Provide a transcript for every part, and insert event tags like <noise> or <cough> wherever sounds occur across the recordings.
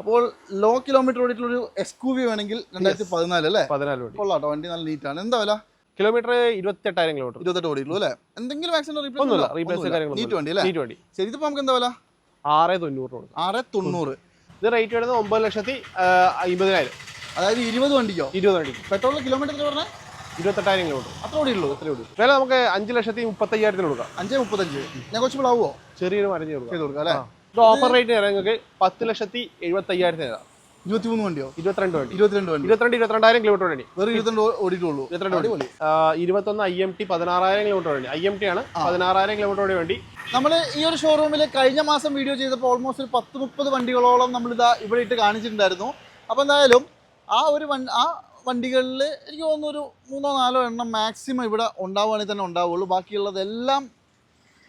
അപ്പോൾ law kilometre ഓടിയിട്ടുള്ള ഒരു S Q V വേണമെങ്കിൽ രണ്ടായിരത്തി പതിനാല് അല്ലേ? പതിനാല് വണ്ടി കൊള്ളാട്ടോ വണ്ടി നല്ല നീറ്റാണ് എന്താ വില? കിലോമീറ്റർ ഇരുപത്തെട്ടായിരം കിലോമീറ്റർ ഇരുപത്തെട്ട് ഓടിയിട്ടുള്ളൂ അല്ലേ? എന്തെങ്കിലും ആക്സിഡന്റ് റീപ്ലേസ് നീറ്റ് വണ്ടി അല്ലേ? നീറ്റ് വണ്ടി. ശരി ഇതിപ്പോ നമുക്ക് എന്താ വില? ആറ് തൊണ്ണൂറ് ആറ് തൊണ്ണൂറ്. ഇത് റേറ്റ് വരുന്നത് ഒമ്പത് ലക്ഷത്തി അമ്പതിനായിരം അതായത് ഇരുപത് വണ്ടിക്കോ? ഇരുപത് വണ്ടിക്ക് പെട്രോൾ കിലോമീറ്റർ പറഞ്ഞാൽ ഇരുപത്തെട്ടായിരം കിലോമീറ്റർ അത്ര ഓടിയുള്ളൂ അത്രേ ഓടി വില നമുക്ക് അഞ്ച് ലക്ഷത്തി മുപ്പത്തയ്യായിരത്തിന് കൊടുക്കാം. അഞ്ച് മുപ്പത്തഞ്ച്. നെഗോഷ്യബിൾ ആവുമോ ചെറിയൊരു മരഞ്ഞ് കൊടുക്കാം. ചെയ്ത് കൊടുക്കാം അല്ലേ? ഇത് ഓഫർ റേറ്റ് നിങ്ങൾക്ക് പത്ത് ലക്ഷത്തി എഴുപത്തി അയ്യായിരത്തിന് തരാം. ഇരുപത്തിമൂന്ന് വണ്ടിയോ? ഇരുപത്തിരണ്ട് വണ്ടി. ഇരുപത്തിരണ്ട് വണ്ടി. ഇരുപത്തിരണ്ട് ഇരുപത്തിരണ്ടായിരം കിലോമീറ്റർ വണ്ടി. വെറും ഇരുപത്തിരണ്ട് ഓടിയിട്ടുള്ളൂ. ഇരുപത്തിരണ്ട് വണ്ടി. ഇരുപത്തൊന്ന് ഐ എം ടി പതിനാറായിരം കിലോമീറ്റർ വണ്ടി. ഐ എം ടി ആണ് പതിനാറായിരം കിലോമീറ്റർ വണ്ടി നമ്മൾ ഈ ഒരു ഷോറൂമിൽ കഴിഞ്ഞ മാസം വീഡിയോ ചെയ്തപ്പോൾ ഓൾമോസ്റ്റ് ഒരു പത്ത് മുപ്പത് വണ്ടികളോളം നമ്മളിതാ ഇവിടെ ഇട്ട് കാണിച്ചിട്ടുണ്ടായിരുന്നു. അപ്പോൾ എന്തായാലും ആ ഒരു ആ വണ്ടികളിൽ എനിക്ക് തോന്നുന്നു ഒരു മൂന്നോ നാലോ എണ്ണം മാക്സിമം ഇവിടെ ഉണ്ടാവുകയാണെങ്കിൽ തന്നെ ഉണ്ടാവുള്ളൂ ബാക്കിയുള്ളതെല്ലാം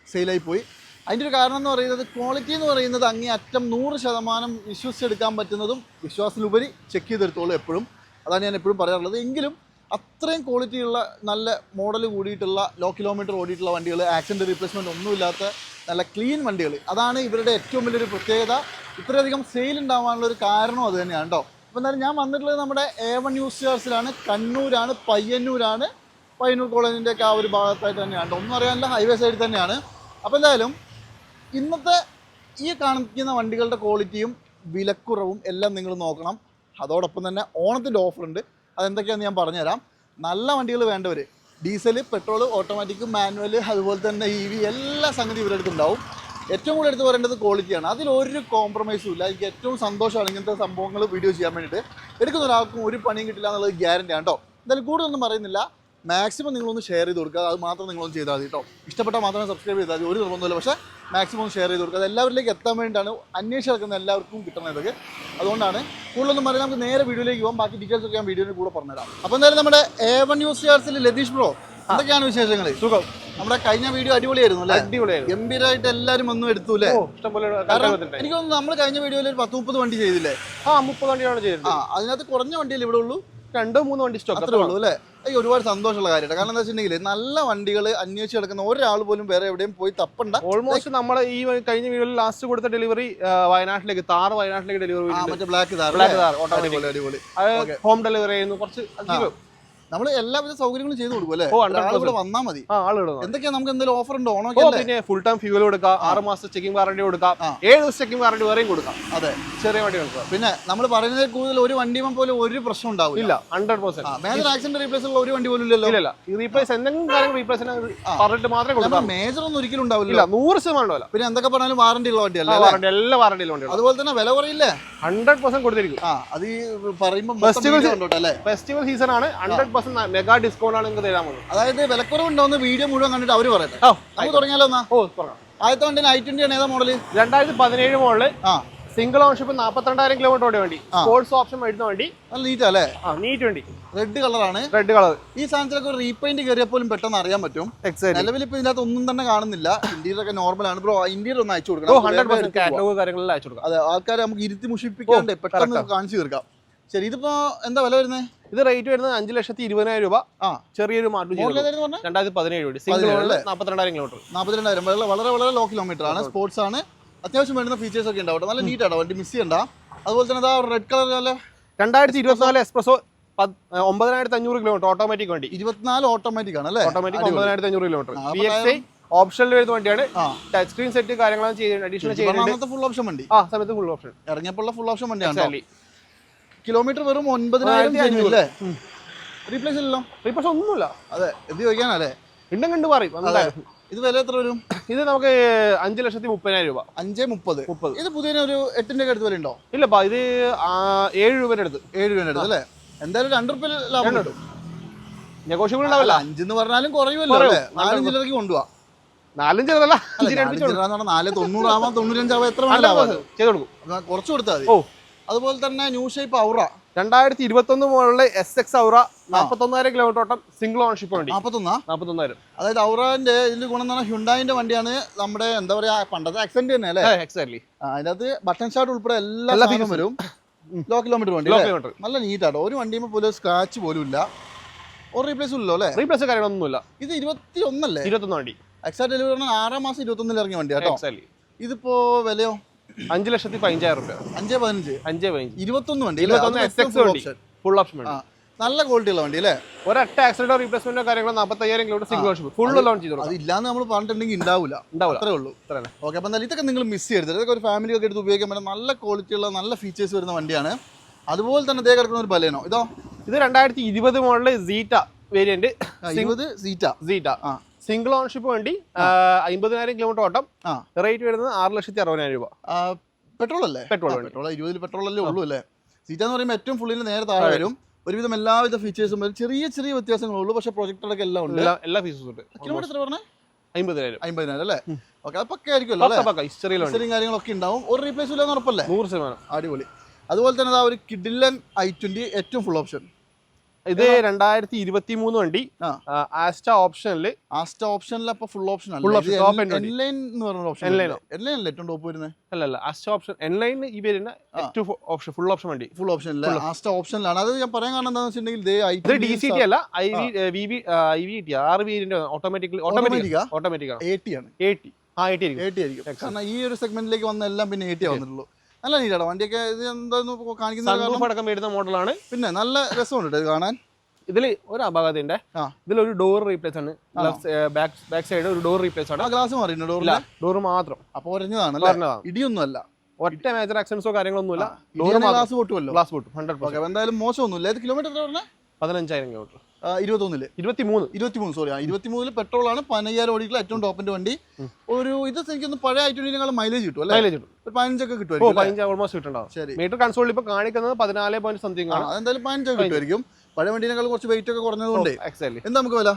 സെയിലായി പോയി. അതിന്റെ ഒരു കാരണം എന്ന് പറയുന്നത് ക്വാളിറ്റി എന്ന് പറയുന്നത് അങ്ങേ അറ്റം നൂറ് ശതമാനം വിശ്വസിച്ചെടുക്കാൻ പറ്റുന്നതും വിശ്വാസത്തിലുപരി ചെക്ക് ചെയ്തെടുത്തോളൂ എപ്പോഴും. അതാണ് ഞാൻ എപ്പോഴും പറയാറുള്ളത്. എങ്കിലും അത്രയും ക്വാളിറ്റിയുള്ള നല്ല മോഡൽ കൂടിയിട്ടുള്ള ലോ കിലോമീറ്റർ ഓടിയിട്ടുള്ള വണ്ടികൾ ആക്സിഡന്റ് റീപ്ലേസ്മെന്റ് ഒന്നുമില്ലാത്ത നല്ല ക്ലീൻ വണ്ടികൾ അതാണ് ഇവരുടെ ഏറ്റവും വലിയൊരു പ്രത്യേകത. ഇത്രയധികം സെയിൽ ഉണ്ടാവാനുള്ള ഒരു കാരണം അത് തന്നെയാണ് കേട്ടോ അപ്പോൾ എന്തായാലും ഞാൻ വന്നിട്ടുള്ളത് നമ്മുടെ എ വൺ യൂസേഴ്സിലാണ് കണ്ണൂരാണ് പയ്യന്നൂരാണ്. പയ്യന്നൂർ കോളേജിന്റെ ഒക്കെ ആ ഒരു ഭാഗത്തായിട്ട് തന്നെയാണ്. ഒന്നും അറിയാനില്ല ഹൈവേ സൈഡിൽ തന്നെയാണ്. അപ്പോൾ എന്തായാലും ഇന്നത്തെ ഈ കാണിക്കുന്ന വണ്ടികളുടെ ക്വാളിറ്റിയും വിലക്കുറവും എല്ലാം നിങ്ങൾ നോക്കണം. അതോടൊപ്പം തന്നെ ഓണത്തിന്റെ ഓഫർ ഉണ്ട്. അതെന്തൊക്കെയാണെന്ന് ഞാൻ പറഞ്ഞുതരാം. നല്ല വണ്ടികൾ വേണ്ടവർ ഡീസൽ പെട്രോൾ ഓട്ടോമാറ്റിക് മാനുവൽ അതുപോലെ തന്നെ ഇ വി എല്ലാ സംഗതി ഇവരുടെ അടുത്തുണ്ടാവും ഏറ്റവും കൂടുതൽ എടുത്ത് പറയേണ്ടത് ക്വാളിറ്റിയാണ് അതിൽ ഒരു കോംപ്രമൈസും ഇല്ല. എനിക്ക് ഏറ്റവും സന്തോഷമാണ് ഇങ്ങനത്തെ സംഭവങ്ങൾ വീഡിയോ ചെയ്യാൻ വേണ്ടിയിട്ട്. എടുക്കുന്ന ഒരാൾക്കും ഒരു പണിയും കിട്ടില്ല എന്നുള്ളത് ഗ്യാരണ്ടി ആണ് കേട്ടോ. എന്തായാലും കൂടുതലൊന്നും പറയുന്നില്ല. മാക്സിമം നിങ്ങളൊന്ന് ഷെയർ ചെയ്ത് കൊടുക്കുക. അത് മാത്രം നിങ്ങളൊന്ന് ചെയ്താൽ മതി കേട്ടോ. ഇഷ്ടപ്പെട്ടാൽ മാത്രമേ സബ്സ്ക്രൈബ് ചെയ്താൽ മതി. ഒരു നിർബന്ധമില്ല പക്ഷേ മാക്സിമം ഒന്ന് ഷെയർ ചെയ്ത് കൊടുക്കുക. അത് എല്ലാവരിലേക്ക് എത്താൻ വേണ്ടിയിട്ടാണ് അന്വേഷിച്ച് നടക്കുന്ന എല്ലാവർക്കും കിട്ടുന്നത് ഇതൊക്കെ അതുകൊണ്ടാണ് കൂടുതലൊന്നും പറയാം നമുക്ക് നേരെ വീഡിയോയിലേക്ക് പോകാം ബാക്കി ഡീറ്റെയിൽസ് ഒക്കെ ഞാൻ വീഡിയോയിൽ കൂടെ പറഞ്ഞുതരാം. അപ്പോൾ എന്തായാലും നമ്മുടെ എ വൺ ന്യൂസ് ചാർസിൽ ലതീഷ് ബ്രോ എന്തൊക്കെയാണ് വിശേഷങ്ങൾ സുഖം. നമ്മുടെ കഴിഞ്ഞ വീഡിയോ അടിപൊളിയായിരുന്നു അല്ലേ? അടിപൊളിയായിരുന്നു. ഗംഭീരമായിട്ട് എല്ലാവരും ഒന്നും എടുത്തു അല്ലേ? എനിക്ക് തോന്നുന്നു നമ്മൾ കഴിഞ്ഞ വീഡിയോയിൽ ഒരു പത്ത് മുപ്പത് വണ്ടി ചെയ്തില്ലേ? ആ മുപ്പത് വണ്ടിയാണ് ചെയ്തത് ആ അതിനകത്ത് കുറഞ്ഞ വണ്ടിയല്ലേ ഇവിടെ ഉള്ളൂ? രണ്ട് മൂന്നോ വണ്ടി സ്റ്റോക്ക് അത്രേ ഉള്ളൂ അല്ലേ? അയ്യോ ഒരുപാട് സന്തോഷമുള്ള കാര്യമാണ് കാരണം എന്താ വെച്ചിട്ടുണ്ടെങ്കിൽ നല്ല വണ്ടികൾ അന്വേഷിച്ച് കിടക്കുന്ന ഒരാൾ പോലും വേറെ എവിടെയും പോയി തപ്പണ്ട. ഓൾമോസ്റ്റ് നമ്മൾ ഈ കഴിഞ്ഞ വീഡിയോയിൽ ലാസ്റ്റ് കൊടുത്ത ഡെലിവറി വയനാട്ടിലേക്ക് താറ് വയനാട്ടിലേക്ക് delivery black black home delivery ആയിരുന്നു കുറച്ച് അധികം. നമ്മൾ എല്ലാവിധ സൗകര്യങ്ങളും ചെയ്തു കൊടുക്കും അല്ലേ? ഓ, 100%. ഇവിടെ വന്നാൽ മതി. എന്തൊക്കെയാ നമുക്ക് എന്തെങ്കിലും ഓഫർ ഉണ്ടോ? ഓണോ പിന്നെ ഫുൾ ടൈം ഫ്യൂൽ കൊടുക്കാം ആറ് മാസം ചെക്കിംഗ് വാറണ്ടി കൊടുക്കാം ഏഴ് ദിവസം ചെക്കിംഗ് വാറണ്ടി വേറെയും കൊടുക്കാം. അതെ. ചെറിയ വണ്ടികൾക്ക് പിന്നെ നമ്മൾ പറയുന്നത് കൂടുതൽ ഒരു വണ്ടി പോലും ഒരു പ്രശ്നം ഉണ്ടാവില്ല. ഇല്ല hundred percent major accident replace ഉള്ള ഒരു വണ്ടി പോലും ഇല്ലല്ലോ. ഇല്ല റീപ്ലേസ് എന്തെങ്കിലും കാര്യം റീപ്ലേസ് പറഞ്ഞിട്ട് മാത്രമേ കൊടുക്കാം മേജർ ഒന്നും ഒരിക്കലും ഉണ്ടാവില്ല നൂറ് ശതമാനം പിന്നെ എന്തൊക്കെ പറഞ്ഞാലും വാറണ്ടി ഉള്ള വണ്ടിയല്ല? വാറണ്ടി എല്ലാ വാറണ്ടിയിലും വണ്ടി അതുപോലെ തന്നെ വില കുറയില്ലേ? Hundred percent കൊടുത്തിരിക്കും. അത് ഈ പറയുമ്പോൾ ഫെസ്റ്റിവൽ സീസൺ ആണ്. ഹൺഡ്രഡ് പെർസെന്റ് മെഗാ ഡിസ്കൗണ്ട് ആണ് നിങ്ങൾക്ക് തരാൻ പോകുന്നത്. അതായത് വിലക്കുറവുണ്ടോന്ന് വീഡിയോ മുഴുവൻ കണ്ടിട്ട് അവർ പറയട്ടെ? നമുക്ക് തുടങ്ങിയാലോ എന്നാ? ഓ പറയാം ആദ്യത്തെ വണ്ടി ഐ ട്വന്റി ആണ് ഏതാ മോഡൽ രണ്ടായിരത്തി പതിനേഴ് മോഡൽ. സിംഗിൾ ഓൺഷിപ്പ് നാപ്പത്തിരണ്ടായിരം കിലോമീറ്റർ ഓടിയ വണ്ടി. സ്പോർട്സ് ഓപ്ഷൻ വരുന്ന വണ്ടി. നല്ല നീറ്റാ അല്ലേ? നീറ്റ് വണ്ടി. റെഡ് കളറാണ് റെഡ് കളർ ഈ സാധനത്തിലൊക്കെ റീപെയിന്റ് കയറിയപ്പോലും പെട്ടെന്ന് അറിയാൻ പറ്റും. നിലവിൽ ഇപ്പൊ ഇതിനകത്ത് ഒന്നും തന്നെ കാണുന്നില്ല. ഇന്റീരിയർ ഒക്കെ നോർമൽ ആണ്. ബ്രോ ഇന്റീരിയർ ഒന്ന് അയച്ചു കൊടുക്കണം. Hundred percent. കാറ്റലോഗ് കാര്യങ്ങളിൽ അയച്ചു കൊടുക്കാം. അതെ ആൾക്കാരെ നമുക്ക് ഇരുത്തി മുഷിപ്പിക്കാണ്ട് പെട്ടെന്ന് കാണിച്ചു തീർക്കാം. ശരി ഇതിപ്പോ എന്താ വില വരുന്നത് ഇത് റേറ്റ് വരുന്നത് അഞ്ച് ലക്ഷത്തി ഇരുപതിനായിരം രൂപ. ആ. ചെറിയൊരു മാറ്റം രണ്ടായിരത്തി പതിനേഴ് വണ്ടി സിംഗിൾ നാൽപ്പത്തിരണ്ടായിരം കിലോമീറ്റർ നാൽപ്പത്തിരണ്ടായിരം വളരെ വളരെ ലോ കിലോമീറ്റർ ആണ്. സ്പോർട്സ് ആണ്. അത്യാവശ്യം വേണ്ടുന്ന ഫീച്ചേഴ്സ് ഒക്കെ ഉണ്ടാവും നല്ല നീറ്റ് ആണ് വണ്ടി മിസ് ചെയ്യണ്ട. അതുപോലെ തന്നെ അതാ റെഡ് കളർ രണ്ടായിരത്തി ഇരുപത്തിനാല് എക്സ്പ്രസോ ഒമ്പതിനായിരത്തി അഞ്ഞൂറ് കിലോമീറ്റർ ഓട്ടോമാറ്റിക് വണ്ടി. ഇരുപത്തിനാല് ഓട്ടോമാറ്റിക് ആണ് അല്ലേ? ഓട്ടോമാറ്റിക്. ഒമ്പതിനായിരത്തി അഞ്ഞൂറ് കിലോമീറ്റർ ഓപ്ഷനിൽ വരുന്ന വണ്ടിയാണ്. ടച്ച് സ്ക്രീൻ സെറ്റ് കാര്യങ്ങളാണ് ചെയ്യുന്നത് അഡീഷണൽ ചെയ്യുന്നത് ഫുൾ ഓപ്ഷൻ വണ്ടി. ആ സമയത്ത് ഫുൾ ഓപ്ഷൻ ഇറങ്ങിയപ്പോൾ ഫുൾ ഓപ്ഷൻ വണ്ടിയാണ്. കിലോമീറ്റർ വെറും ഒൻപതിനായിരം അല്ലേ റീപ്ലേസ് ഇല്ലല്ലോ റീപ്ലേസ് ഒന്നുമില്ല. അതെ ഇത് ചോദിക്കാനല്ലേ വീണ്ടും കണ്ടു പറയും എന്തായാലും ഇത് വില എത്ര വരും? ഇത് നമുക്ക് അഞ്ച് ലക്ഷത്തി മുപ്പതിനായിരം രൂപ. അഞ്ച് മുപ്പത്. മുപ്പത്. ഇത് പുതിയ ഒരു എട്ടിന്റെ അടുത്ത് വില ഉണ്ടോ? ഇല്ലപ്പാ ഇത് ഏഴ് രൂപയുടെ അടുത്ത്. ഏഴ് രൂപയുടെ അടുത്ത് അല്ലേ? എന്തായാലും രണ്ട് റുപ്യ ലാഭം കിട്ടും. നെഗോഷ്യബിൾ ഉണ്ടാവില്ല. അഞ്ചെന്ന് പറഞ്ഞാലും കുറയുമല്ലോ നാലഞ്ച് അല്ലേ? നാലും കൊണ്ടുപോവാ നാലും ചെറുതല്ല അല്ല, അഞ്ചിന് നാലും തൊണ്ണൂറാവാം തൊണ്ണൂറ്റഞ്ചാവാം എത്ര ചെയ്ത് കൊടുക്കും. കുറച്ച് കൊടുത്താൽ മതി. ഓ. അതുപോലെ തന്നെ ന്യൂ ഷേപ്പ് ഔറ. രണ്ടായിരത്തി ഇരുപത്തൊന്ന് മുകളിലെ എസ് എക്സ് ഔറ നാൽപ്പത്തൊന്നായിരം കിലോമീറ്റർ ഓട്ടം സിംഗിൾ ഓണർഷിപ്പ് വണ്ടി. നാൽപ്പത്തൊന്നാ നാൽപ്പത്തൊന്നായിരം അതായത് ഔറന്റെ ഇതിൽ ഗുണം എന്ന് പറഞ്ഞാൽ ഹ്യുണ്ടായിന്റെ വണ്ടിയാണ് നമ്മുടെ എന്താ പറയാ പണ്ടത്തെ ആക്സിഡന്റ് തന്നെ അല്ലേ? എക്സാക്ട്ലി ആ, അതിനകത്ത് ബട്ടൺ ഷാർട്ട് ഉൾപ്പെടെ എല്ലാ സാധനവും വരും. ലോ കിലോമീറ്റർ വണ്ടി? കിലോമീറ്റർ നല്ല നീറ്റാട്ടോ ഒരു വണ്ടി പോലും സ്ക്രാച്ച് പോലും ഇല്ല. ഒരു റീപ്ലേസ് ഇല്ലല്ലോ അല്ലേ? റീപ്ലേസ് കാര്യങ്ങളൊന്നുമില്ല ഇത് ഇരുപത്തി ഒന്നല്ലേ ഇരുപത്തൊന്ന് വണ്ടി. എക്സാക്ട് ഡെലിവറി ആറാം മാസം ഇരുപത്തൊന്നിൽ ഇറങ്ങിയ വണ്ടി കേട്ടോ. എക്സാക്ട്ലി ഇതിപ്പോ വിലയോ? അഞ്ച് ലക്ഷത്തി പതിനഞ്ചായിരം റുപ്യ. അഞ്ചേ പതിനഞ്ച്. അഞ്ചേ പതിനഞ്ച്. ഇരുപത്തൊന്ന് വണ്ടി. ഇരുപത്തൊന്ന് എസ് എക്സ് വണ്ടി. ഫുൾ ഓപ്ഷൻ ആ വണ്ടി. നല്ല ക്വാളിറ്റി ഉള്ള വണ്ടി അല്ലേ? ഒരൊറ്റ ആക്സിഡന്റോ റീപ്ലേസ്മെന്റോ കാര്യങ്ങളോ നാൽപ്പത്തയ്യായിരം kilometre single option full loan ചെയ്തു അത് അതില്ലാന്ന് നമ്മൾ പറഞ്ഞിട്ടുണ്ടെങ്കിൽ ഉണ്ടാവില്ല ഉണ്ടാവില്ല അത്രേ ഉള്ളൂ. അത്ര ഓക്കെ അപ്പം എന്നാൽ ഇതൊക്കെ നിങ്ങൾ മിസ് ചെയ്യരുത്. ഇതൊക്കെ ഒരു ഫാമിലി ഒക്കെ എടുത്ത് ഉപയോഗിക്കാൻ പറ്റുന്ന നല്ല ക്വാളിറ്റി ഉള്ള നല്ല ഫീച്ചേഴ്സ് വരുന്ന വണ്ടിയാണ്. അതുപോലെ തന്നെ ഇതേ കിടക്കുന്ന ഒരു ബലേനോ. ഇതോ? ഇത് രണ്ടായിരത്തി ഇരുപത് മോഡൽ സീറ്റ വേരിയന്റ് ഇരുപത് സീറ്റ സീറ്റ ആ. സിംഗിൾ ഓൺഷിപ്പ് വണ്ടി അമ്പതിനായിരം കിലോമീറ്റർ ഓട്ടം. ആ. റേറ്റ് വരുന്നത് ആറ് ലക്ഷത്തി അറുപതിനായിരം രൂപ പെട്രോൾ അല്ലേ പെട്രോൾ. പെട്രോൾ ഇരുപതിൽ പെട്രോൾ അല്ലേ ഉള്ളൂ അല്ലേ? സീറ്റ് എന്ന് പറയുമ്പോൾ ഏറ്റവും ഫുള്ളിന് നേരെ താഴെ വരും. ഒരുവിധം എല്ലാവിധ ഫീച്ചേഴ്സും വരും. ചെറിയ ചെറിയ വ്യത്യാസങ്ങളുള്ളൂ പക്ഷേ പ്രൊജക്ടറൊക്കെ എല്ലാം ഉണ്ട്. എല്ലാ ഫീച്ചേഴ്സും ഉണ്ട്. കിലോമീറ്റർ എത്ര പറഞ്ഞേ? അമ്പതിനായിരം അമ്പതിനായിരം അല്ലേ? ഓക്കെ അത് പക്ക ആയിരിക്കുമല്ലോ കാര്യങ്ങളൊക്കെ ഉണ്ടാവും. ഒരു റീപ്ലേസ് ഇല്ലെന്ന് ഉറപ്പല്ലേ? നൂറ് ശതമാനം. അടിപൊളി. അതുപോലെ തന്നെ ദാ ഒരു കിഡിലൻ ഐ ട്വന്റി ഏറ്റവും ഫുൾ ഓപ്ഷൻ ഇത് രണ്ടായിരത്തി ഇരുപത്തി മൂന്ന് വണ്ടി. ആസ്റ്റ ഓപ്ഷനിൽ ആസ്റ്റ ഓപ്ഷനിൽ അപ്പൊ ഫുൾ ഓപ്ഷൻ. എൻലൈൻ എന്ന് പറഞ്ഞ ഓപ്ഷൻ ഓ? എൻലൈൻ അല്ലേ ഏറ്റവും ടോപ്പ് വരുന്നത് അല്ല അല്ല ആസ്റ്റ ഓപ്ഷൻ എൻലൈൻ ഈ വരുന്ന ഏറ്റവും ഓപ്ഷൻ ഫുൾ ഓപ്ഷൻ വണ്ടി. ഫുൾ ഓപ്ഷൻ അല്ല? ആസ്റ്റ ഓപ്ഷനിലാണ്. അത് ഞാൻ പറയാൻ കാരണം എന്താണെന്ന് വെച്ചിട്ടുണ്ടെങ്കിൽ ഡി സി ടി അല്ല I V V V I V T ആറ് വി ഓട്ടോമാറ്റിക്കലി ഓട്ടോമാറ്റിക്? ഓട്ടോമാറ്റിക് ആണ്. എ ടി ആണ്. എ ടി ആ എ ടി ആയിരിക്കും. കാരണം ഈ ഒരു സെഗ്മെന്റിലേക്ക് വന്ന എല്ലാം പിന്നെ എ ടി വന്നിട്ടുള്ളൂ നല്ല നീറ്റാണ് വണ്ടിയൊക്കെ ഇത് എന്താന്ന് കാണിക്കുന്നത് അടക്കം വരുന്ന മോഡലാണ്. പിന്നെ നല്ല രസമുണ്ട് ഇത് കാണാൻ. ഇതിൽ ഒരു അപകടത്തിന്റെ ഇതിൽ ഇതിലൊരു ഡോർ റീപ്ലേസ് ആണ്. ബാക്ക് ബാക്ക് സൈഡ് ഒരു ഡോർ റീപ്ലേസ് ആണ്. ഗ്ലാസ് മാറിയിട്ടുണ്ട് ഡോറിൽ ഡോർ മാത്രം. അപ്പൊ ഒരഞ്ഞതാണ്. ഇടിയൊന്നും അല്ല ഒറ്റ മേജർ ആക്സിഡൻസോ കാര്യങ്ങളൊന്നുമില്ല. ഡോർ ഗ്ലാസ് പൊട്ടുമല്ലോ ഗ്ലാസ് പൊട്ടും ഹൺഡ്രഡ് എന്തായാലും മോശമൊന്നുമില്ല. ഇത് കിലോമീറ്റർ പറഞ്ഞാൽ പറഞ്ഞേ പതിനഞ്ചായിരം കിലോമീറ്റർ ഇരുപത്തൊന്നിൽ. ഇരുപത്തി മൂന്ന് ഇരുപത്തിമൂന്ന് സോറി ആ ഇരുപത്തിമൂന്നിൽ പെട്രോൾ ആണ് പതിനയ്യായിരം ഓടിയിട്ടുള്ള ഏറ്റവും ടോപ്പിന്റെ വണ്ടി. ഒരു ഇത് എനിക്കൊന്ന് പഴയ ഐറ്റം മൈലേജ് കിട്ടും അല്ലേ? മൈലേജ് കിട്ടും. ഒരു പതിനഞ്ചൊക്കെ കിട്ടുമായിരിക്കും? പതിനഞ്ച് ഓൾമോസ്റ്റ് കിട്ടുണ്ടാവും ശരി. മീറ്റർ കൺസോൾ ഇപ്പൊ കാണിക്കുന്നത് പതിനാല് പോയിന്റ് സംതിങ് ആണ്. എന്തായാലും പതിനഞ്ചൊക്കെ കിട്ടുമായിരിക്കും. പഴയ വണ്ടീനേക്കാൾ കുറച്ച് വെയിറ്റ് ഒക്കെ കുറഞ്ഞതുകൊണ്ട്. എക്സൈലി എന്താ നമുക്ക് വില?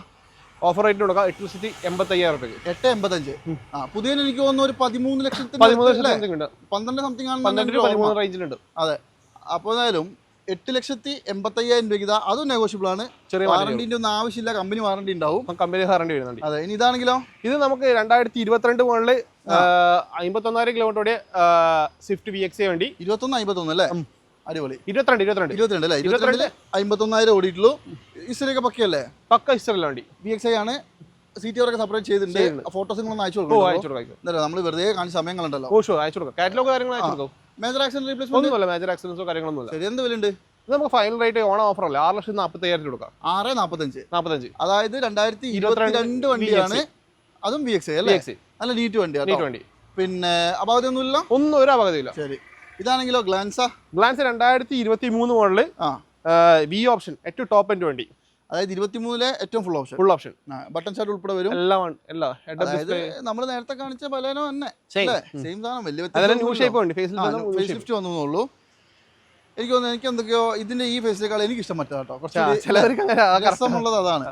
ഓഫർ റേറ്റ് കൊടുക്കാം. എട്ട് ലക്ഷത്തി എൺപത്തി അയ്യായിരം രൂപയ്ക്ക് എട്ട് എൺപത്തഞ്ച്. ആ പുതിയ എനിക്ക് തോന്നുന്നു ഒരു പതിമൂന്ന് ലക്ഷത്തി അല്ലേ? സംതിങ് ആണ് പന്ത്രണ്ട് പന്ത്രണ്ട് പതിമൂന്ന് റേഞ്ചിലുണ്ട് അതെ. അപ്പോൾ എന്തായാലും എട്ട് ലക്ഷത്തി എൺപത്തയ്യായിരം രൂപ ഇതാ അതും നെഗോഷ്യബിൾ ആണ്. ചെറിയ വാറണ്ടിന്റെ ഒന്നും ആവശ്യമില്ല കമ്പനി വാറണ്ടി ഉണ്ടാവും. കമ്പനി വാറണ്ടി വരുന്നുണ്ട്. അതെ ഇനി ഇതാണെങ്കിലോ? ഇത് നമുക്ക് രണ്ടായിരത്തി ഇരുപത്തിരണ്ട് മുകളിൽ അമ്പത്തൊന്നായിരം കിലോമീറ്റർ സ്വിഫ്റ്റ് വി എക്സ് വേണ്ടി. ഇരുപത്തൊന്ന് അമ്പത്തൊന്ന് അല്ലേ? അടിപൊളി. ഇരുപത്തിരണ്ട് ഇരുപത്തിരണ്ട്. ഇരുപത്തിരണ്ട് അല്ലേ? ഇരുപത്തിരണ്ടിൽ അമ്പത്തൊന്നായിരം ഓടിയിട്ടുള്ളൂ. ഇസ്റ്ററിയൊക്കെ പക്കയല്ലേ? പക്ക ഹിസ്റ്ററിലെ വണ്ടി. വി എക്സ് ഐ ആണ്. സീറ്റ് ഒക്കെ സെപ്പറേറ്റ് ചെയ്തിട്ടുണ്ട്. ഫോട്ടോസ് നിങ്ങളൊന്ന് അയച്ചു കൊടുക്കും അയച്ചു കൊടുക്കാം. നമ്മൾ വെറുതെ കാണിച്ച സമയങ്ങളുണ്ടല്ലോ ഓ ഷോ അയച്ചു കൊടുക്കാം. കാറ്റലോഗ് കാര്യങ്ങൾ അയച്ചു കൊടുക്കാം. മേജർ ആക്സിഡന്റ് റീപ്ലേസ്മെന്റ് ഒന്നുമല്ല മേജർ ആക്സിഡൻസോ കാര്യങ്ങളൊന്നുമില്ല. ശരി എന്ത് വിലയുണ്ട് ഇത് നമുക്ക് ഫൈനൽ റേറ്റ് ഓണ ഓഫർ അല്ലേ? ആറ് ലക്ഷത്തി നാൽപ്പത്തി അയ്യായിരം കൊടുക്കാം. ആറ് നാൽപ്പത്തഞ്ച് നാൽപ്പത്തഞ്ച് അതായത് രണ്ടായിരത്തി ഇരുപത്തിരണ്ട് വണ്ടിയാണ് അതും വി എക്സ് അല്ലേ? അല്ല നല്ല നീറ്റ് വണ്ടിയാണ് നീറ്റ് വണ്ടി. പിന്നെ അപാകതയൊന്നുമില്ല? ഒന്നും ഒരു ശരി. ഇതാണെങ്കിലോ ഗ്ലാൻസാ ഗ്ലാൻസ് രണ്ടായിരത്തി ഇരുപത്തി മൂന്ന് മോഡൽ ആ വി ഓപ്ഷൻ ഏറ്റവും ടോപ്പ് എൻഡ് വണ്ടി. അതായത് ഇരുപത്തിമൂന്നിലെ ഏറ്റവും full option full option button start ഉൾപ്പെടെ വരും. എല്ലാം അതായത് നമ്മൾ നേരത്തെ കാണിച്ച പലേനോ തന്നെ. സെയിം സാധനം. വലിയ ഫേസ് ലിഫ്റ്റ് വന്നുള്ളൂ എനിക്ക് തോന്നുന്നു എനിക്ക് എന്തൊക്കെയോ ഇതിന്റെ ഈ ഫേസിനേക്കാൾ എനിക്ക് ഇഷ്ടം മറ്റാ കേട്ടോ. കുറച്ച്. രസമുള്ളത് അതാണ്.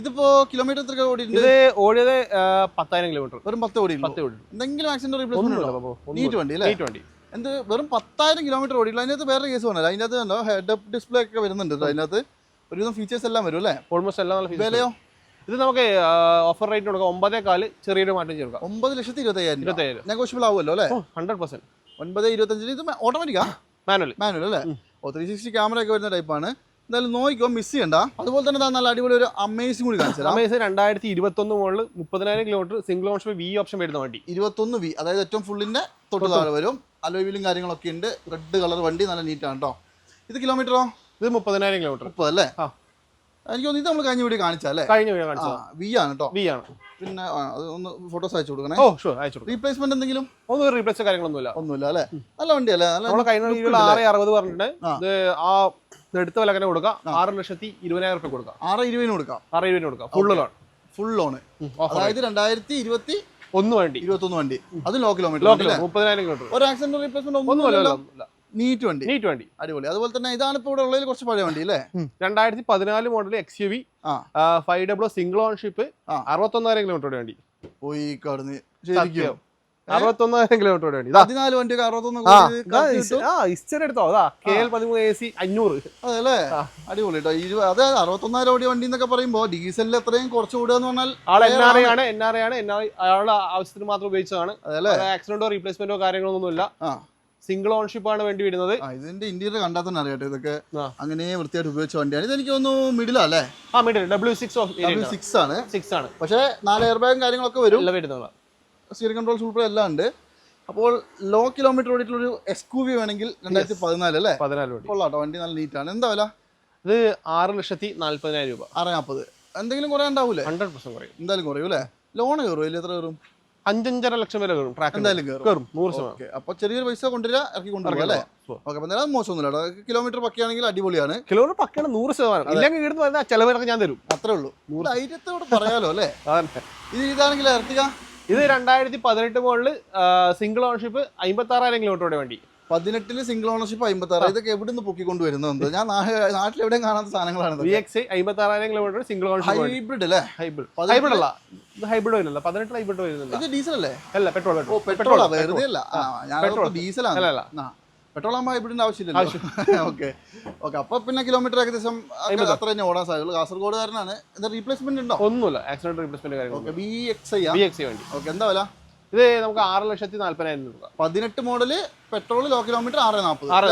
ഇതിപ്പോ കിലോമീറ്റർ എത്ര ഓടിയിട്ടുണ്ട്? ഓടിയത് പത്തായിരം കിലോമീറ്റർ വെറും പത്ത് ഓടി എന്തെങ്കിലും ആക്സിഡന്റ് റീപ്ലേസ്മെന്റ് നീറ്റ് വണ്ടി അല്ലേ? വണ്ടി എന്ത്? വെറും പത്തായിരം കിലോമീറ്റർ ഓടിയിട്ടുള്ളൂ അതിനകത്ത് വേറെ കേസ് പറഞ്ഞാൽ അതിനകത്ത് ഹെഡ് അപ്പ് ഡിസ്പ്ലേ ഒക്കെ വരുന്നുണ്ട് അതിനകത്ത്. ഒരുവിധം ഫീച്ചേഴ്സ് എല്ലാം വരും അല്ലേ? ഓൾമോസ്റ്റ് എല്ലാം നല്ല ഫീച്ചേഴ്സ് വിലയോ? ഇത് നമുക്ക് ഓഫർ റേറ്റ് കൊടുക്കാം. ഒമ്പതേ കാൽ ചെറിയൊരു മാറ്റം ചേർക്കാം. ഒമ്പത് ലക്ഷത്തി ഇരുപത്തയ്യായിരം ഇരുപത്തയ്യായിരം നെഗോഷ്യബിൾ ആവുമല്ലോ അല്ലേ? ഹൺഡ്രഡ് പെർസെന്റ് ഒൻപത് ഇരുപത്തഞ്ചിന് ഇത് ഓട്ടോമാറ്റിക്കാ മാനുവൽ മാനുവൽ അല്ലേ? ഓ ത്രീ സിക്സ്റ്റി ക്യാമറ ഒക്കെ വരുന്ന ടൈപ്പാണ് എന്തായാലും നോക്കിക്കോ മിസ് ചെയ്യണ്ട. അതുപോലെ തന്നെ നല്ല അടിപൊളി ഒരു അമേസിംഗ് കൂടി കാണിച്ചത് അമേസ് രണ്ടായിരത്തി ഇരുപത്തി ഒന്ന് മുകളിൽ മുപ്പതിനായിരം kilometre single option V option വരുന്ന വണ്ടി. ഇരുപത്തൊന്ന് വി അതായത് ഏറ്റവും ഫുള്ളിന്റെ തൊട്ട് താഴെ വരും. അലോയിലും കാര്യങ്ങളൊക്കെ ഉണ്ട്. റെഡ് കളർ വണ്ടി നല്ല നീറ്റാണ് കേട്ടോ ഇത് കിലോമീറ്ററോ ഇത് മുപ്പതിനായിരം കിലോമീറ്റർ മുപ്പത് അല്ലേ? ആ. എനിക്ക് തോന്നുന്നു ഇത് നമ്മൾ കഴിഞ്ഞ വീഡിയോ കാണിച്ചല്ലേ കഴിഞ്ഞ വീഡിയോ ആ കാണിച്ചത് വി ആണ് കേട്ടോ വി ആണ്. പിന്നെ ഒന്ന് ഫോട്ടോസ് അയച്ചു കൊടുക്കണേ. ഓ ഷുവർ അയച്ചു കൊടുക്കാം. റീപ്ലേസ്മെന്റ് എന്തെങ്കിലും? ഒന്നും റീപ്ലേസ് കാര്യങ്ങളൊന്നുമില്ല. ഒന്നുമില്ല അല്ലേ? നല്ല വണ്ടിയല്ലേ? നല്ല നമ്മളെ കഴിഞ്ഞ ആറ് അറുപത് പറഞ്ഞിട്ട് ആ. ഇത് ആ എടുത്ത വില തന്നെ കൊടുക്കാം. ആറ് ലക്ഷത്തി ഇരുപതിനായിരം റുപ്യ കൊടുക്കാം. ആറ് ഇരുപതിന് കൊടുക്കാം. ആറ് ഇരുപതിന് കൊടുക്കാം. ഫുൾ ലോൺ ഫുൾ ലോൺ അതായത് രണ്ടായിരത്തി ഇരുപത്തി ഒന്ന് വണ്ടി. ഇരുപത്തൊന്ന് വണ്ടി. അത് ലോ കിലോമീറ്റർ മുപ്പതിനായിരം കിലോമീറ്റർ ഒരു ആക്സിഡന്റ് റീപ്ലേസ്മെന്റ് ഒന്നുമില്ല നീറ്റ് വണ്ടി നീറ്റ് വണ്ടി അടിപൊളി. അതുപോലെ തന്നെ ഇതാണ് ഇപ്പോൾ ഇവിടെ ഉള്ളതിൽ കുറച്ച് പഴയ വണ്ടി അല്ലേ? രണ്ടായിരത്തി പതിനാല് model X U V five W single ownership. അറുപത്തൊന്നായിരം kilometre വണ്ടി. പോയി കടന്ന് ശരിക്കും. അറുപത്തൊന്നായിരം കിലോമീറ്റർ വണ്ടി. ഇതാ. പതിനാല് വണ്ടിയൊക്കെ അറുപത്തൊന്ന് ആ കോടി കറക്റ്റ് കിട്ടും. ഹിസ്റ്ററി എടുത്തോ. അതാ കെ എൽ പതിമൂന്ന് എ സി അഞ്ഞൂറ്. അതല്ലേ? ആ. അടിപൊളി കേട്ടോ ഇരുപത് അതെ അറുപത്തൊന്നായിരം ഓടിയ വണ്ടി എന്നൊക്കെ പറയുമ്പോൾ ഡീസലിൽ എത്രയും കുറച്ച് ഓടുക എന്ന് പറഞ്ഞാൽ ആൾ എൻ ആർ ഐ ആണ് എൻ ആർ ഐ ആണ്. എൻ ആർ ഐ അയാളുടെ ആവശ്യത്തിന് മാത്രം ഉപയോഗിച്ചതാണ്. അതല്ലേ? ആക്സിഡന്റോ റീപ്ലേസ്മെന്റോ കാര്യങ്ങളൊന്നുമില്ല സിംഗിൾ ഓൺഷിപ്പ് ആണ് വേണ്ടി വരുന്നത്. ഇതിന്റെ ഇന്റീരിയർ കണ്ടാൽ തന്നെ അറിയാട്ടെ ഇതൊക്കെ. അങ്ങനെ വൃത്തിയായിട്ട് ഉപയോഗിച്ച വണ്ടിയാണ്. ഇതെനിക്ക് തോന്നുന്നു മിഡിലാ അല്ലേ? ആ മിഡിൽ ഡബ്ല്യൂ സിക്സ് സിക്സ് ആണ്. സിക്സ് ആണ്. പക്ഷേ നാല് എയർ ബാഗും കാര്യങ്ങളൊക്കെ വരും. എല്ലാം വരുന്നത്. സ്റ്റിയറിംഗ് കൺട്രോൾസ് ഉൾപ്പെടെ എല്ലാം ഉണ്ട്. അപ്പോൾ ലോ കിലോമീറ്റർ ഓടിയിട്ടുള്ള ഒരു എസ് ക്യു വേണമെങ്കിൽ രണ്ടായിരത്തി പതിനാല് അല്ലേ? പതിനാല് കൊള്ളാട്ടോ വണ്ടി നല്ല നീറ്റ് ആണ്. എന്താ വില? ഇത് ആറ് ലക്ഷത്തി നാല്പതിനായിരം രൂപ. ആറ് നാൽപ്പത് എന്തെങ്കിലും കുറയാണ്ടാവൂലേ ഹൺഡ്രഡ് പെർസെന്റ് കുറയും. എന്തായാലും കുറയും അല്ലേ? ലോൺ കയറും ഇല്ല എത്ര കയറും? അഞ്ചഞ്ചര ലക്ഷം വരെ കയറും. ട്രാക്ക് എന്തായാലും കയറും. കയറും. നൂറ് ശതമാനം. ഓക്കെ. ചെറിയൊരു പൈസ കൊണ്ടുവരിക ഇറക്കി കൊണ്ടുവരിക അല്ലേ. ഓക്കെ അപ്പം മോശമൊന്നുമില്ല. കിലോമീറ്റർ പക്കയാണെങ്കിൽ അടിപൊളിയാണ്. കിലോമീറ്റർ പക്കയാണ് നൂറ് ശതമാനം. ഇല്ലെങ്കിൽ ഇവിടുന്ന് വരുന്ന ചെലവിനൊക്കെ ഞാൻ തരും. അത്രേ ഉള്ളൂ. ധൈര്യത്തോട് പറയാലോ അല്ലേ? <laughs> ഇത് ഇതാണെങ്കിൽ ഇറക്കുക ഇത് രണ്ടായിരത്തി പതിനെട്ട് മുകളിൽ സിംഗിൾ ഓണർഷിപ്പ് അമ്പത്തി ആറായിരം കിലോമീറ്ററുടെ വണ്ടി. പതിനെട്ടിൽ സിംഗിൾ ഓണർഷിപ്പ് അമ്പത്തി ആറ് ഇതൊക്കെ എവിടെ നിന്ന് പൊക്കിക്കൊണ്ട് വരുന്നത് ഞാൻ നാട്ടിൽ എവിടെയും കാണാത്ത സാധനങ്ങളാണ് അമ്പത്തി ആറായിരം കിലോമീറ്റർ സിംഗിൾ ഓണർഷിപ്പ് ഹൈബ്രിഡ് അല്ലേ? ഹൈബ്രിഡ് ഹൈബ്രിഡ് അല്ല. ഇത് ഹൈബ്രിഡ് വരുന്നില്ല. പതിനെട്ട് ഹൈബ്രിഡ് വരുന്നില്ല. ഇത് ഡീസൽ അല്ലേ? അല്ല പെട്രോൾ ഓ പെട്രോൾ വെറുതെ അല്ല. ഞാൻ പെട്രോൾ. ഡീസലാണ് അല്ല, അല്ല. പെട്രോൾ ആകുമ്പോൾ ഹൈബ്രിഡിന്റെ ആവശ്യമില്ല ഓക്കെ ഓക്കെ അപ്പൊ പിന്നെ കിലോമീറ്റർ ഏകദേശം അത്ര തന്നെ ഓടാൻ സാധ്യതയുള്ളൂ. കാസർഗോഡുകാരനാണ്. എന്താ റീപ്ലേസ്മെന്റ് ഉണ്ടോ? ഒന്നുമില്ല. ആക്സിഡന്റ് റീപ്ലേസ്മെന്റ് കാര്യങ്ങൾ B X I B X വണ്ടി. ഓക്കെ എന്താ വില? ഇത് നമുക്ക് ആറ് ലക്ഷത്തി നാല്പതിനായിരം രൂപ. പതിനെട്ട് മോഡൽ പെട്രോൾ ലോ കിലോമീറ്റർ ആറ് നാൽപ്പത് ആറ്?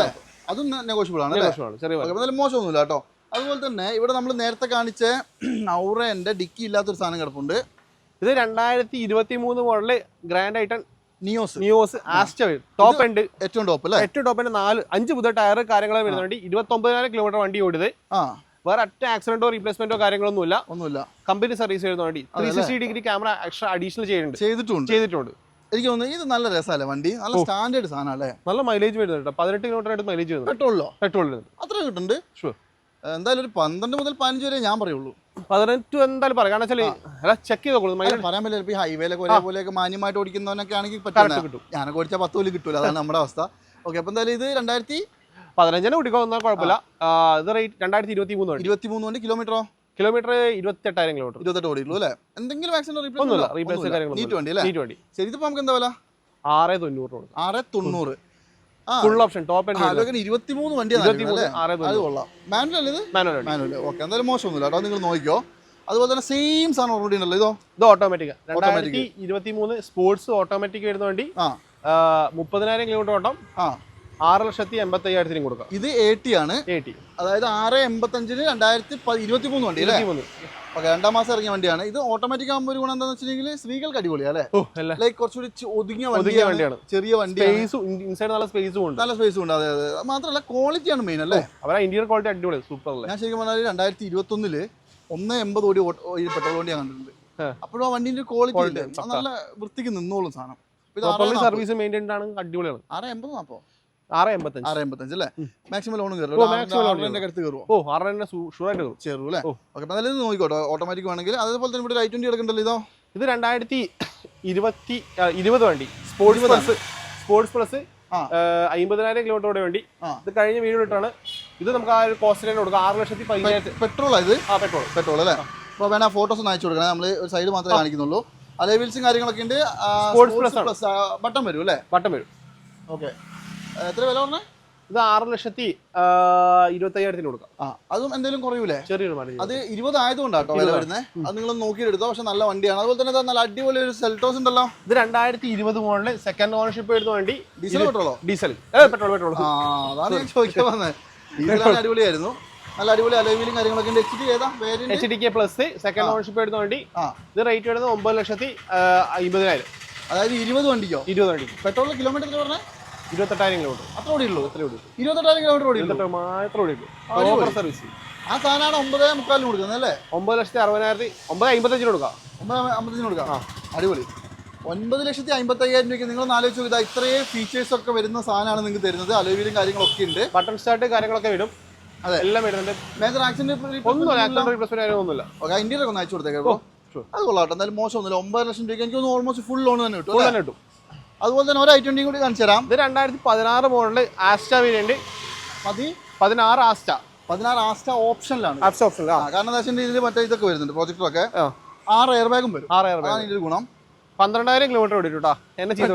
അതും നെഗോഷ്യബിൾ ആണ് ചെറിയ മോശമൊന്നുമില്ല കേട്ടോ. അതുപോലെ തന്നെ ഇവിടെ നമ്മൾ നേരത്തെ കാണിച്ച <clears throat> ഔറേന്റെ ഡിക്കി ഇല്ലാത്തൊരു സാധനം കിടപ്പുണ്ട്. ഇത് രണ്ടായിരത്തി ഇരുപത്തി മൂന്ന് model grand i ten Nios Nios Asta വരും ടോപ്പ് എൻഡ് ഏറ്റവും ടോപ്പ് അല്ലേ? ഏറ്റവും ടോപ്പ് എൻഡ് നാല് അഞ്ച് പുതിയ ടയർ കാര്യങ്ങൾ വരുന്ന ഇരുപത്തി ഒമ്പതിനായിരം കിലോമീറ്റർ വണ്ടി ഓടിയത്. ആ. വേറെ ഒറ്റ ആക്സിഡന്റോ റീപ്ലേസ്മെന്റോ കാര്യങ്ങളൊന്നുമില്ല. ഒന്നുമില്ല. കമ്പനി സർവീസ് വണ്ടി. Three sixty degree camera extra additional ചെയ്യുന്നുണ്ട് ചെയ്തിട്ടുണ്ട്. ചെയ്തിട്ടുണ്ട്. എനിക്ക് തോന്നുന്നു ഇത് നല്ല രസമല്ലേ വണ്ടി? നല്ല സ്റ്റാൻഡേർഡ് സാധനം അല്ലേ? നല്ല മൈലേജ് വരുന്നുണ്ട് പതിനെട്ട് കിലോമീറ്റർ ആയിട്ട് മൈലേജ് വരുന്നത് പെട്രോളിലോ? പെട്രോളിൽ അത്ര കിട്ടുന്നുണ്ട്? ഷുവർ എന്തായാലും ഒരു പന്ത്രണ്ട് മുതൽ പതിനഞ്ച് വരെ ഞാൻ പറയുള്ളൂ. പതിനെട്ട് എന്തായാലും പറയാം. കാരണം വെച്ചാൽ ചെക്ക് ചെയ്ത് കൊടുക്കും അല്ല, പറയാൻ പറ്റില്ല. ഈ ഹൈവേയിലൊക്കെ ഒരേപോലെയൊക്കെ മാന്യമായിട്ട് ഓടിക്കുന്നവനൊക്കെ ആണെങ്കിൽ പറ്റാൻ കിട്ടും. ഞാനൊക്കെ ഓടിച്ചാൽ പത്ത് പോലും കിട്ടൂല. അതാണ് നമ്മുടെ അവസ്ഥ. ഓക്കെ അപ്പോൾ എന്തായാലും ഇത് രണ്ടായിരത്തി പതിനഞ്ചിനെ വന്നാൽ കുഴപ്പമില്ല. ഇത് റേറ്റ് രണ്ടായിരത്തി ഇരുപത്തി മൂന്ന് ഇരുപത്തി മൂന്ന് കിലോമീറ്ററോ കിലോമീറ്റർ ഇരുപത്തെട്ടായിരം കിലോമീറ്റർ ഇരുപത്തെട്ട് ഓടിയുള്ളൂ അല്ലേ? എന്തെങ്കിലും ആക്സിഡന്റ് ഒന്നുമില്ല റീപ്ലേസ് കാര്യങ്ങൾ ശരി ഇതിപ്പോ നമുക്ക് എന്താ വില? ആറ് തൊണ്ണൂറ് കൊടുക്കും. ആറ് തൊണ്ണൂറ്. ഫുൾ ഓപ്ഷൻ ടോപ്പ് ഇരുപത്തിമൂന്ന് വണ്ടി അത് കൊള്ളാം. മാനുവൽ ഇത്? മാനുവൽ മാനുവൽ ഓക്കെ എന്തായാലും മോശമൊന്നുമില്ല കേട്ടോ. നിങ്ങൾ നോക്കിയോ അതുപോലെ തന്നെ സെയിം സാധനം ഓൾറെഡി ഉണ്ടല്ലോ. ഇതോ? ഇത് ഓട്ടോമാറ്റിക് രണ്ടായിരത്തി ഇരുപത്തി മൂന്ന് സ്പോർട്സ് ഓട്ടോമാറ്റിക് വരുന്ന വണ്ടി. മുപ്പതിനായിരം കിലോമീറ്റർ ഓട്ടം. ആറ് ലക്ഷത്തി എൺപത്തി അയ്യായിരത്തിനും കൊടുക്കാം. ഇത് എ ടി ആണ്. എയ്റ്റി. അതായത് ആറ് എൺപത്തഞ്ചിന് രണ്ടായിരത്തി ഇരുപത്തി മൂന്ന് വണ്ടി അല്ലേ ഓക്കെ രണ്ടാം മാസം ഇറങ്ങിയ വണ്ടിയാണ്. ഇത് ഓട്ടോമാറ്റിക് ആകുമ്പോൾ ഒരു ഗുണം എന്താണെന്ന് വെച്ചിട്ടുണ്ടെങ്കിൽ സ്ത്രീകൾക്ക് അടിപൊളിയാ അല്ലേ? ലൈക്ക് കുറച്ചുകൂടി ഒതുങ്ങിയ വണ്ടിയാണ്. ചെറിയ വണ്ടി ഇൻസൈഡ് നല്ല സ്പേസും ഉണ്ട്. നല്ല സ്പേസും ഉണ്ട്. അതെ അതെ. മാത്രമല്ല ക്വാളിറ്റിയാണ് മെയിൻ അല്ലേ? അവരെ ഇന്റീരിയർ ക്വാളിറ്റി അടിപൊളി സൂപ്പർ അല്ലേ? ഞാൻ ശരിക്കും പറഞ്ഞാൽ രണ്ടായിരത്തി ഇരുപത്തൊന്നിൽ ഒന്ന് എൺപത് കോടി പെട്രോൾ വണ്ടി ഞാൻ കണ്ടിട്ടുണ്ട്. അപ്പോഴും ആ വണ്ടിന്റെ ക്വാളിറ്റി നല്ല വൃത്തിക്ക് നിന്നോളും സാധനം. സർവീസ് മെയിന്റൈൻഡ് ആണ് അടിപൊളിയാണ്. ആറ് എൺപത് നാപ്പോ ആറ് എൺപത്തഞ്ച്. ആറ് എൺപത്തഞ്ച് അല്ലേ? മാക്സിമം ലോൺ കയറും loan അടുത്ത് കയറുമോ ഓ ആറ് തന്നെ ഷുവറായിട്ട് കയറും ചേരും അല്ലേ? ഓക്കെ അപ്പം നല്ലത് നോക്കിക്കോട്ടോ. ഓട്ടോമാറ്റിക് വേണമെങ്കിൽ. അതേപോലെ തന്നെ ഇവിടെ ഐ ട്വന്റി എടുക്കണ്ടല്ലോ ഇതോ? ഇത് രണ്ടായിരത്തി ഇരുപത്തി ഇരുപത് വണ്ടി. Sports plus sports plus. അമ്പതിനായിരം കിലോമീറ്ററോടെ വണ്ടി. ഇത് കഴിഞ്ഞ വീഡിയോ ഇട്ടാണ്. ഇത് നമുക്ക് ആ ഒരു കോസ്റ്റ് കൊടുക്കാം. ആറ് ലക്ഷത്തി പതിനായിരത്തി പെട്രോൾ ഇത്? ആ പെട്രോൾ പെട്രോൾ അല്ലേ? അപ്പോൾ വേണ ഫോട്ടോസ് ഒന്ന് അയച്ചു കൊടുക്കണം. നമ്മൾ ഒരു സൈഡ് മാത്രമേ കാണിക്കുന്നുള്ളൂ. അലേ വീൽസും കാര്യങ്ങളൊക്കെ ഉണ്ട്. സ്പോർട്സ് പ്ലസ് ബട്ടൺ വരും അല്ലേ? ബട്ടൺ വരും. ഓക്കെ. എത്ര വില പറഞ്ഞേ? ഇത് ആറ് ലക്ഷത്തി ഇരുപത്തി അയ്യായിരത്തിന് കൊടുക്കാം. ആ അതും എന്തെങ്കിലും കുറയൂലേ? ചെറിയൊരു മാറ്റം അത് ഇരുപത് ആയതുകൊണ്ടാട്ടോ വില വരുന്നത് അത് നിങ്ങൾ നോക്കിയെടുത്തോ. പക്ഷെ നല്ല വണ്ടിയാണ്. അതുപോലെ തന്നെ നല്ല അടിപൊളി ഒരു സെൽറ്റോസ് ഉണ്ടല്ലോ. ഇത് രണ്ടായിരത്തി ഇരുപത് മോഡൽ സെക്കൻഡ് ഓണർഷിപ്പ് എടുത്ത വണ്ടി. ഡീസൽ പെട്രോളോ? Diesel petrol petrol. ആ അതാണ് ഞാൻ ചോദിക്കാൻ വന്നത് ഡീസലാണ് അടിപൊളിയായിരുന്നു. നല്ല അടിപൊളി അലവിലും കാര്യങ്ങളൊക്കെ ഉണ്ട്. എച്ച് ഡി ഏതാ? H D K plus second ownership എടുത്ത വണ്ടി. ഇത് റേറ്റ് വരുന്നത് ഒമ്പത് ലക്ഷത്തി അമ്പതിനായിരം അതായത് ഇരുപത് വണ്ടിക്കോ? ഇരുപത് വണ്ടി. പെട്രോളിൽ കിലോമീറ്റർ എത്ര പറഞ്ഞേ? ഇരുപത്തെട്ടായിരം കിലോമീറ്റർ അത്ര ഓടി അത്രേ ഉള്ളൂ ഇരുപത്തെട്ടായിരം കിലോമീറ്റർ ഇരുപത്തെട്ട് മാത്രം ഓടി അടിപൊളി. ഓഫർ സർവീസ് ആ സാധനമാണ് ഒമ്പതേ മുക്കാലിന് കൊടുക്കുന്നത് അല്ലേ? ഒമ്പത് ലക്ഷത്തി അറുപതിനായിരത്തി ഒമ്പത് അമ്പത്തഞ്ചിന് കൊടുക്കാം. ഒമ്പത് അമ്പത്തഞ്ചിന് കൊടുക്കാം? അടിപൊളി. ഒൻപത് ലക്ഷത്തി അമ്പത്തി അയ്യായിരം രൂപയ്ക്ക് നിങ്ങൾ ആലോചിച്ച് നോക്കുക ഇത്രയും ഫീച്ചേഴ്സ് ഒക്കെ വരുന്ന സാധനമാണ് നിങ്ങൾക്ക് തരുന്നത്. അലവിലും കാര്യങ്ങളൊക്കെ ഉണ്ട്. ബട്ടൺ സ്റ്റാർട്ട് കാര്യങ്ങളൊക്കെ വരും അതെ. എല്ലാം വരുന്നുണ്ട് മേജർ ആക്സിഡന്റ് ഒന്നുമില്ല ഓക്കെ ഇന്ത്യയിലൊക്കെ ഒന്ന് അയച്ചു കൊടുത്തേക്കോ. അത് കൊള്ളാട്ടോ എന്തായാലും മോശമൊന്നുമില്ല. ഒമ്പത് ലക്ഷം രൂപയ്ക്ക് എനിക്ക് ഓൾമോസ്റ്റ് ഫുൾ ലോൺ തന്നെ കിട്ടും കിട്ടും. അതുപോലെ തന്നെ ഒരു ഐ ട്വന്റിയും കൂടി കാണിച്ചു തരാം. ഇത് രണ്ടായിരത്തി പതിനാറ് മോഡൽ ആസ്റ്റ വേരിയന്റ് മതി. പതിനാറ് ആസ്റ്റ പതിനാറ് ആസ്റ്റ ഓപ്ഷനിലാണ്. ആസ്റ്റ ഓപ്ഷൻ കാരണം എന്താ വെച്ചാൽ ഇതിൽ മറ്റേ ഇതൊക്കെ വരുന്നുണ്ട് പ്രൊജക്ടറൊക്കെ ഒക്കെ. ആറ് എയർ ബാഗും വരും. ആറ് എയർ ബാഗ് ഇതിന്റെ ഗുണം. പന്ത്രണ്ടായിരം കിലോമീറ്റർ ഓടിയിട്ടു എന്നെ ചെയ്ത്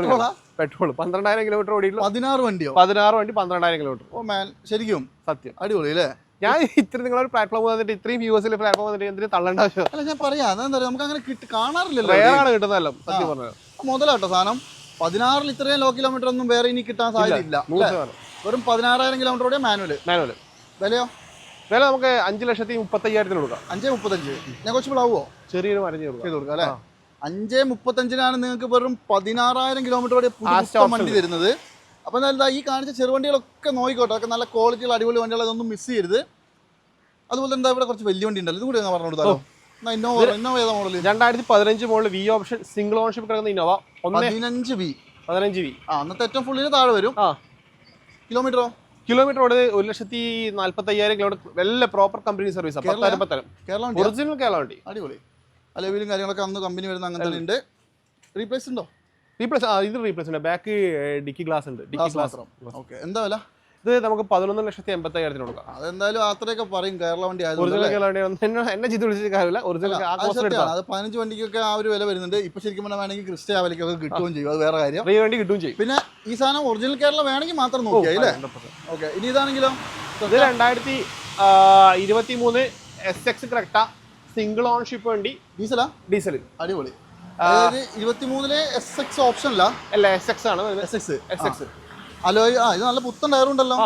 പെട്രോൾ പന്ത്രണ്ടായിരം കിലോമീറ്റർ ഓടിയിട്ടുള്ളൂ. പതിനാറ് വണ്ടിയോ? പതിനാറ് വണ്ടി പന്ത്രണ്ടായിരം കിലോമീറ്റർ ഓ മാൻ ശരിക്കും? സത്യം. അടിപൊളി അല്ലേ ഞാൻ ഇത്രയും നിങ്ങളൊരു പ്ലാറ്റ്ഫോം വന്നിട്ട് ഇത്രയും വ്യൂസിൽ പ്ലാറ്റ്ഫോം വന്നിട്ട് എന്തിനും തള്ളേണ്ട ആവശ്യം? അല്ല ഞാൻ പറയാം. അതെന്താ പറയുക നമുക്ക് അങ്ങനെ കിട്ടി കാണാറില്ലല്ലോ. ആണ് കിട്ടുന്നതല്ലോ. സത്യം പറഞ്ഞത്. മുതലാട്ടോ സാധനം. പതിനാറിൽ ഇത്രയും ലോ കിലോമീറ്റർ ഒന്നും വേറെ ഇനി കിട്ടാൻ സാധ്യതയില്ല. വെറും പതിനാറായിരം കിലോമീറ്റർ കൂടെ മാനുവൽ മാനുവൽ വിലയോ? വില നമുക്ക് അഞ്ച് ലക്ഷത്തി മുപ്പത്തയ്യായിരത്തിന് കൊടുക്കാം. അഞ്ച് മുപ്പത്തഞ്ച്. നെഗോഷ്യബിൾ ആവുമോ ചെറിയൊരു മരഞ്ഞ് ചെയ്ത് കൊടുക്കാം അല്ലേ? അഞ്ച് മുപ്പത്തഞ്ചിനാണ് നിങ്ങൾക്ക് വെറും പതിനാറായിരം കിലോമീറ്റർ വരെ വണ്ടി തരുന്നത് അപ്പോൾ എന്തായാലും ഈ കാണിച്ച ചെറുവണ്ടികളൊക്കെ നോക്കിക്കോട്ടെ അതൊക്കെ നല്ല ക്വാളിറ്റിയുള്ള അടിപൊളി വണ്ടികൾ അതൊന്നും മിസ് ചെയ്യരുത്. അതുപോലെ എന്താ ഇവിടെ കുറച്ച് വലിയ വണ്ടി ഉണ്ടല്ലോ. ഇതും കൂടി ഞാൻ പറഞ്ഞു കൊടുത്താലോ? എന്നാ ഇന്നോവ ഇന്നോവ ഏതാ മോഡൽ രണ്ടായിരത്തി പതിനഞ്ച് മുകളിൽ വി ഓപ്ഷൻ സിംഗിൾ ഓൺഷിപ്പ് കിടക്കുന്ന ഇന്നോവ. പതിനഞ്ച് വി പതിനഞ്ച് വി ആ അന്നത്തെ ഏറ്റവും ഫുള്ളിന് താഴെ വരും. ആ. കിലോമീറ്ററോ? കിലോമീറ്റർ ഓട് ഒരു ലക്ഷത്തി നാല്പത്തി അയ്യായിരം കിലോമീറ്റർ വല്ല പ്രോപ്പർ കമ്പനി സർവീസ്? പത്തായിരം ഒറിജിനൽ കേരള വണ്ടി. അടിപൊളി. അലവിലും കാര്യങ്ങളൊക്കെ അന്ന് കമ്പനി വരുന്ന അങ്ങനെ ഉണ്ട്. റീപ്ലേസ് ഉണ്ടോ? റീപ്ലേസ് ആ ഇത് റീപ്ലേസ് ഉണ്ട്. ബാക്ക് ഡിക്കി ഗ്ലാസ് ഉണ്ട്. Dickey glass. ഓക്കെ എന്താ വില? ഇത് നമുക്ക് പതിനൊന്ന് ലക്ഷത്തി എൺപത്തി അയ്യായിരത്തിന് കൊടുക്കാം. അതെന്തായാലും അത്രയൊക്കെ പറയും കേരള വണ്ടി ഒറിജിനൽ കേരള വണ്ടി എന്നെ ചിത്ര ചെയ്ത് വിളിച്ചിട്ട് കാര്യമില്ല. ഒറിജിനൽ അത് പതിനഞ്ച് വണ്ടിക്കൊക്കെ ആ ഒരു വില വരുന്നുണ്ട്. ഇപ്പൊ ശരിക്കും പറഞ്ഞാൽ വേണമെങ്കിൽ ക്രിസ്റ്റ വിലക്കൊക്കെ കിട്ടുകയും ചെയ്യും. അത് വേറെ കാര്യം. ഫ്രീ വണ്ടി കിട്ടുകയും ചെയ്യും. പിന്നെ ഈ സാധനം ഒറിജിനൽ കേരള വേണമെങ്കിൽ മാത്രം നോക്കിയാൽ അല്ലേ? 100%. ഓക്കെ. ഇനി ഇതാണെങ്കിലും? ഇത് രണ്ടായിരത്തി ഇരുപത്തി മൂന്ന് എസ് എക്സ് ക്രക്ട സിംഗിൾ ഓൺഷിപ്പ് വണ്ടി. ഡീസലാ? ഡീസൽ അടിപൊളി. ഇരുപത്തിമൂന്നിലെ എസ് എക്സ് ഓപ്ഷൻ അല്ല എസ് എക്സ് ആണ് S X S X alloy ആ ഇത് നല്ല പുത്തൻ ടയറുണ്ടല്ലോ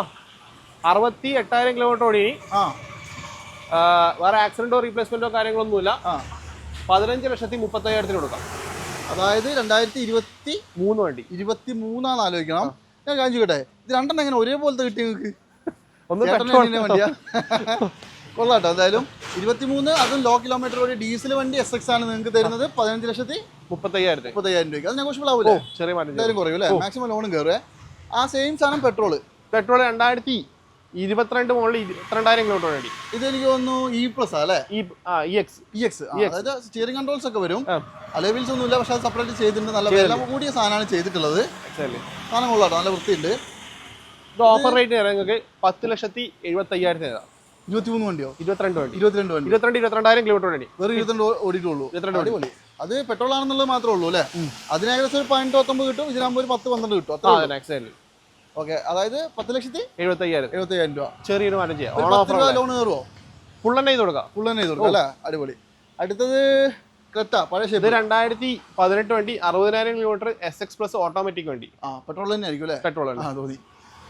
അറുപത്തി എട്ടായിരം കിലോമീറ്റർ ഓടി. ആ. വേറെ ആക്സിഡന്റോ റീപ്ലേസ്മെന്റോ കാര്യങ്ങളൊന്നുമില്ല. പതിനഞ്ച് ലക്ഷത്തി മുപ്പത്തയ്യായിരത്തിന് കൊടുക്കാം. അതായത് രണ്ടായിരത്തി ഇരുപത്തി മൂന്ന് വണ്ടി. ഇരുപത്തി മൂന്നാന്ന് ആലോചിക്കണം. ഞാൻ കാണിച്ചു ചോദിക്കട്ടെ? ഇത് രണ്ടെണ്ണം എങ്ങനെ ഒരേപോലത്തെ കിട്ടി നിങ്ങൾക്ക്? ഒന്ന് കൊള്ളാം കേട്ടോ എന്തായാലും ഇരുപത്തി കൊള്ളാട്ടോ എന്തായാലും. ഇരുപത്തിമൂന്ന് അതും ലോ കിലോമീറ്റർ വഴി ഡീസൽ വണ്ടി എസ് എക്സ് ആണ് നിങ്ങൾക്ക് തരുന്നത്. പതിനഞ്ച് ലക്ഷത്തി മുപ്പത്തയ്യായിരത്തി മുപ്പത്തയ്യായിരം രൂപയ്ക്ക്. അത് നെഗോഷ്യബിൾ ആവില്ല ചെറിയ മാറ്റം എന്തായാലും കുറയൂല്ലേ മാക്സിമം ലോണും കയറുവേ. ആ സെയിം സാധനം പെട്രോൾ പെട്രോൾ രണ്ടായിരത്തി ഇരുപത്തിരണ്ട് മുകളിൽ ഇരുപത്തിരണ്ടായിരം കിലോമീറ്റർ ഓടി. ഇത് എനിക്ക് തോന്നുന്നു ഇ പ്ലസ് അല്ലേ? ഇ എക്സ് അതായത് സ്റ്റിയറിംഗ് കൺട്രോൾസ് ഒക്കെ വരും. അലവിൽസ് ഒന്നും ഇല്ല പക്ഷെ അത് സെപ്പറേറ്റ് ചെയ്തിട്ടുണ്ട്. നല്ല വില കൂടിയ സാധനമാണ് ചെയ്തിട്ടുള്ളത്. സാധനം കൊള്ളാട്ടോ നല്ല വൃത്തിയുണ്ട്. ഇത് ഓഫർ റേറ്റ് തരാം നിങ്ങൾക്ക്. പത്ത് ലക്ഷത്തി എഴുപത്തി അയ്യായിരത്തിന് തരാം. ഇരുപത്തിമൂന്ന് വണ്ടിയോ? ഇരുപത്തിരണ്ട് വണ്ടി. ഇരുപത്തിരണ്ട് വണ്ടി. ഇരുപത്തിരണ്ട് ഇരുപത്തിരണ്ടായിരം കിലോമീറ്റർ വണ്ടി വെറും ഇരുപത്തിരണ്ട് ഓടിയിട്ടുള്ളൂ. ഇരുപത്തിരണ്ട് അടിപൊളി. അത് പെട്രോൾ ആണെന്നുള്ളത് മാത്രമേ ഉള്ളൂ അല്ലേ? അതിന് ഏകദേശം ഒരു പതിനെട്ട് പത്തൊമ്പത് കിട്ടും ഇതിനാകുമ്പോൾ ഒരു പത്ത് പന്ത്രണ്ട് കിട്ടും അത്ര ഓക്കെ അതായത് പത്ത് ലക്ഷത്തി എഴുപത്തയ്യായിരം. എഴുപത്തി അയ്യായിരം രൂപ. ചെറിയൊരു മാറ്റം ചെയ്യാം. ലോൺ കയറുമോ തന്നെ ചെയ്ത് കൊടുക്കാം. തന്നെ ചെയ്ത് കൊടുക്കാം അല്ലേ? അടിപൊളി. അടുത്തത് ക്രെറ്റ പഴയ ഷേപ്പ്. രണ്ടായിരത്തി പതിനെട്ട് വണ്ടി അറുപതിനായിരം kilometre S X plus automatic വണ്ടി. ആ പെട്രോൾ തന്നെ ആയിരിക്കും അല്ലേ? പെട്രോൾ ആണ് ആ തോന്നി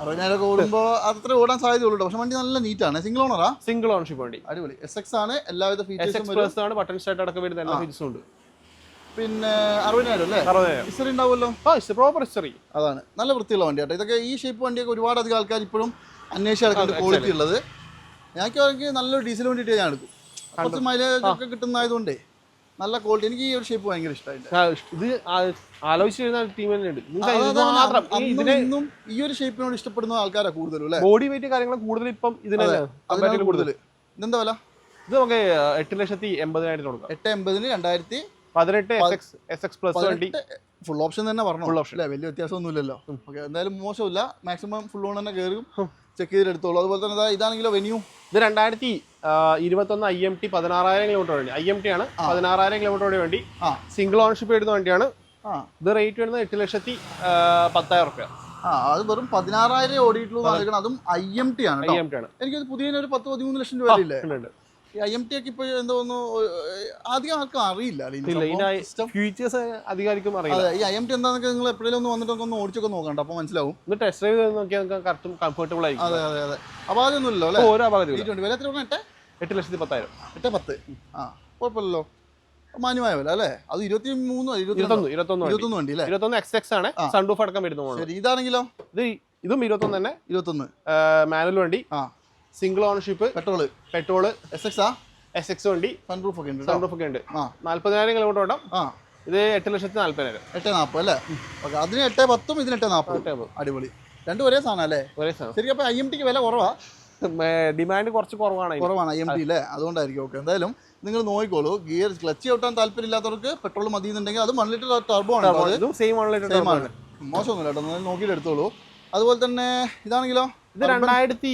അറുപതിനായിരം ഓടുമ്പോൾ അത്ര ഓടാൻ സാധ്യതയുള്ളൂ പക്ഷെ വണ്ടി നല്ല നീറ്റാണ് സിംഗിൾ ഓണറാ സിംഗിൾ ഓൺഷിപ്പ് വണ്ടി. അടിപൊളി. എസ് എക്സ് ആണ് എല്ലാവിധ ഫീച്ചേഴ്സും ആണ് ബട്ടൺ സ്റ്റാർട്ട് അടക്കം വരുന്ന എല്ലാ ഫീച്ചേഴ്സും ഉണ്ട്. പിന്നെ അറുപതിനായിരം അല്ലേ അറുപതിനായിരം. ഹിസ്റ്ററി ഉണ്ടാവുമല്ലോ? ആ പ്രോപ്പർ ഹിസ്റ്ററി. അതാണ്. നല്ല വൃത്തിയുള്ള വണ്ടി കേട്ടോ ഇതൊക്കെ ഈ ഷേപ്പ് വണ്ടിയൊക്കെ ഒരുപാട് അധികം ആൾക്കാർ ഇപ്പോഴും അന്വേഷിച്ച് നടക്കുന്നുണ്ട് ക്വാളിറ്റി ഉള്ളത്. ഞാൻ വേണമെങ്കിൽ നല്ലൊരു ഡീസൽ വണ്ടിയിട്ട് ഞാൻ എടുക്കും. കുറച്ച് മൈലേജ് ഒക്കെ കിട്ടുന്നതായതുകൊണ്ടേ നല്ല ക്വാളിറ്റി എനിക്ക് ഈ ഒരു ഷേപ്പ് ഭയങ്കര ഇഷ്ടമായിട്ടുണ്ട്. ഇത് ടീം ഈ ഒരു ഷേപ്പിനോട് ഇഷ്ടപ്പെടുന്ന ആൾക്കാരാണ് കൂടുതലും അല്ലേ? ബോഡി വെയിറ്റ് കാര്യങ്ങൾ കൂടുതൽ ഇപ്പം ഇതിനെ അതിനാണ് കൂടുതൽ ഇതെന്താ വില? ഇത് നമുക്ക് എട്ട് ലക്ഷത്തി എൺപതിനായിരത്തിന് കൊടുക്കാം. എട്ട് എൺപതിന് രണ്ടായിരത്തി പതിനെട്ട് S X S X plus വണ്ടി. ഫുൾ ഓപ്ഷൻ തന്നെ പറഞ്ഞു Full option. അല്ലേ? വലിയ വ്യത്യാസമൊന്നുമില്ലല്ലോ ഓക്കെ എന്തായാലും മോശമില്ല. മാക്സിമം ഫുൾ ഓൺ തന്നെ കയറും ചെക്ക് ചെയ്തിട്ട് എടുത്തോളൂ അതുപോലെ തന്നെ ഇതാ ഇതാണെങ്കിലോ വെന്യൂ ഇത് രണ്ടായിരത്തി ഇരുപത്തൊന്ന് ഐ എം ടി പതിനാറായിരം കിലോമീറ്റർ വേണ്ടി. ഐ എം ടി ആണ്. പതിനാറായിരം കിലോമീറ്റർ വേണ്ടി സിംഗിൾ ഓണർഷിപ്പ് വരുന്ന വണ്ടിയാണ്. ഇത് റേറ്റ് വരുന്നത് എട്ട് ലക്ഷത്തി പത്തായിരം റുപ്യ ആ അത് വെറും പതിനാറായിരം ഓടിയിട്ടുള്ളൂ അതും ഐ എം ടി ആണ് ഐ എം ടി ആണ്. എനിക്കത് പുതിയ ഒരു പത്ത് പതിമൂന്ന് ലക്ഷം രൂപ ഇല്ലേ എം ടി ഒക്കെ ഇപ്പോൾ എന്തോ ഒന്ന് അധികം ആർക്കും അറിയില്ല ഈ എം ടി എന്താണെന്നൊക്കെ നിങ്ങൾ ഒന്ന് വന്നിട്ട് ഒന്ന് ഓടിച്ചൊക്കെ നോക്കണ്ട മനസ്സിലാവും. ഒന്ന് ടെസ്റ്റ് ഡ്രൈവ് ചെയ്ത് നോക്കിയാൽ നിങ്ങൾക്ക് കറക്റ്റും കംഫർട്ടബിൾ ആയിരിക്കും. അതെ അതെ അതെ. അല്ലേ? ഓരോ വില എത്ര എട്ടെ? എട്ട് ലക്ഷത്തി പത്തായിരം. എട്ട് പത്ത്. ആ കുഴപ്പമില്ലല്ലോ. മാന്യമായ വില അല്ലേ? അത് ഇരുപത്തി മൂന്ന് ഇരുപത്തി ഇരുപത്തൊന്ന് ഇരുപത്തൊന്ന് വണ്ടി. ഇരുപത്തൊന്ന് വണ്ടി അല്ലേ? ഇരുപത്തൊന്ന് എക്സ് എക്സ് ആണ്. സൺറൂഫ് അടക്കം വരുന്ന മോഡൽ. ശരി ഇതാണെങ്കിലോ? ഇത് ഇതും ഇരുപത്തൊന്ന് തന്നെ. ഇരുപത്തൊന്ന്. മാനുവൽ വണ്ടി. ആ. Single ownership petrol petrol S X ആ എസ് എക്സ് വണ്ടി സൺപ്രൂഫ് ഒക്കെ ഉണ്ട് സൺപ്രൂഫ് ഒക്കെ ഉണ്ട്. ആ. നാല്പതിനായിരം കിലോമീറ്റർ ഓടാം ആ. ഇത് എട്ട് ലക്ഷത്തി നാല്പതിനായിരം. എട്ട് നാൽപ്പത് അല്ലേ? ഓക്കെ അതിന് എട്ട് പത്തും ഇതിന് എട്ട് നാൽപ്പത് അടിപൊളി. രണ്ടും ഒരേ സാധനം അല്ലേ? ഒരേ സാധനം. ശരിക്കും അപ്പോൾ ഐ എം ടിക്ക് വില കുറവാ? ഡിമാൻഡ് കുറച്ച് കുറവാണ് കുറവാണ് ഐ എം ടി അല്ലേ അതുകൊണ്ടായിരിക്കും. ഓക്കെ എന്തായാലും നിങ്ങൾ നോക്കിക്കോളൂ. ഗിയർ ക്ലച്ച് ഔട്ടാൻ താല്പര്യമില്ലാത്തവർക്ക് പെട്രോൾ മതി എന്നുണ്ടെങ്കിൽ അത് വൺ ലിറ്റർ ടർബോ ആണ് സെയിം ആണ്. മോശമൊന്നുമില്ല കേട്ടോ നോക്കിയിട്ട് എടുത്തോളൂ അതുപോലെ തന്നെ ഇതാണെങ്കിലോ? ഇത് രണ്ടായിരത്തി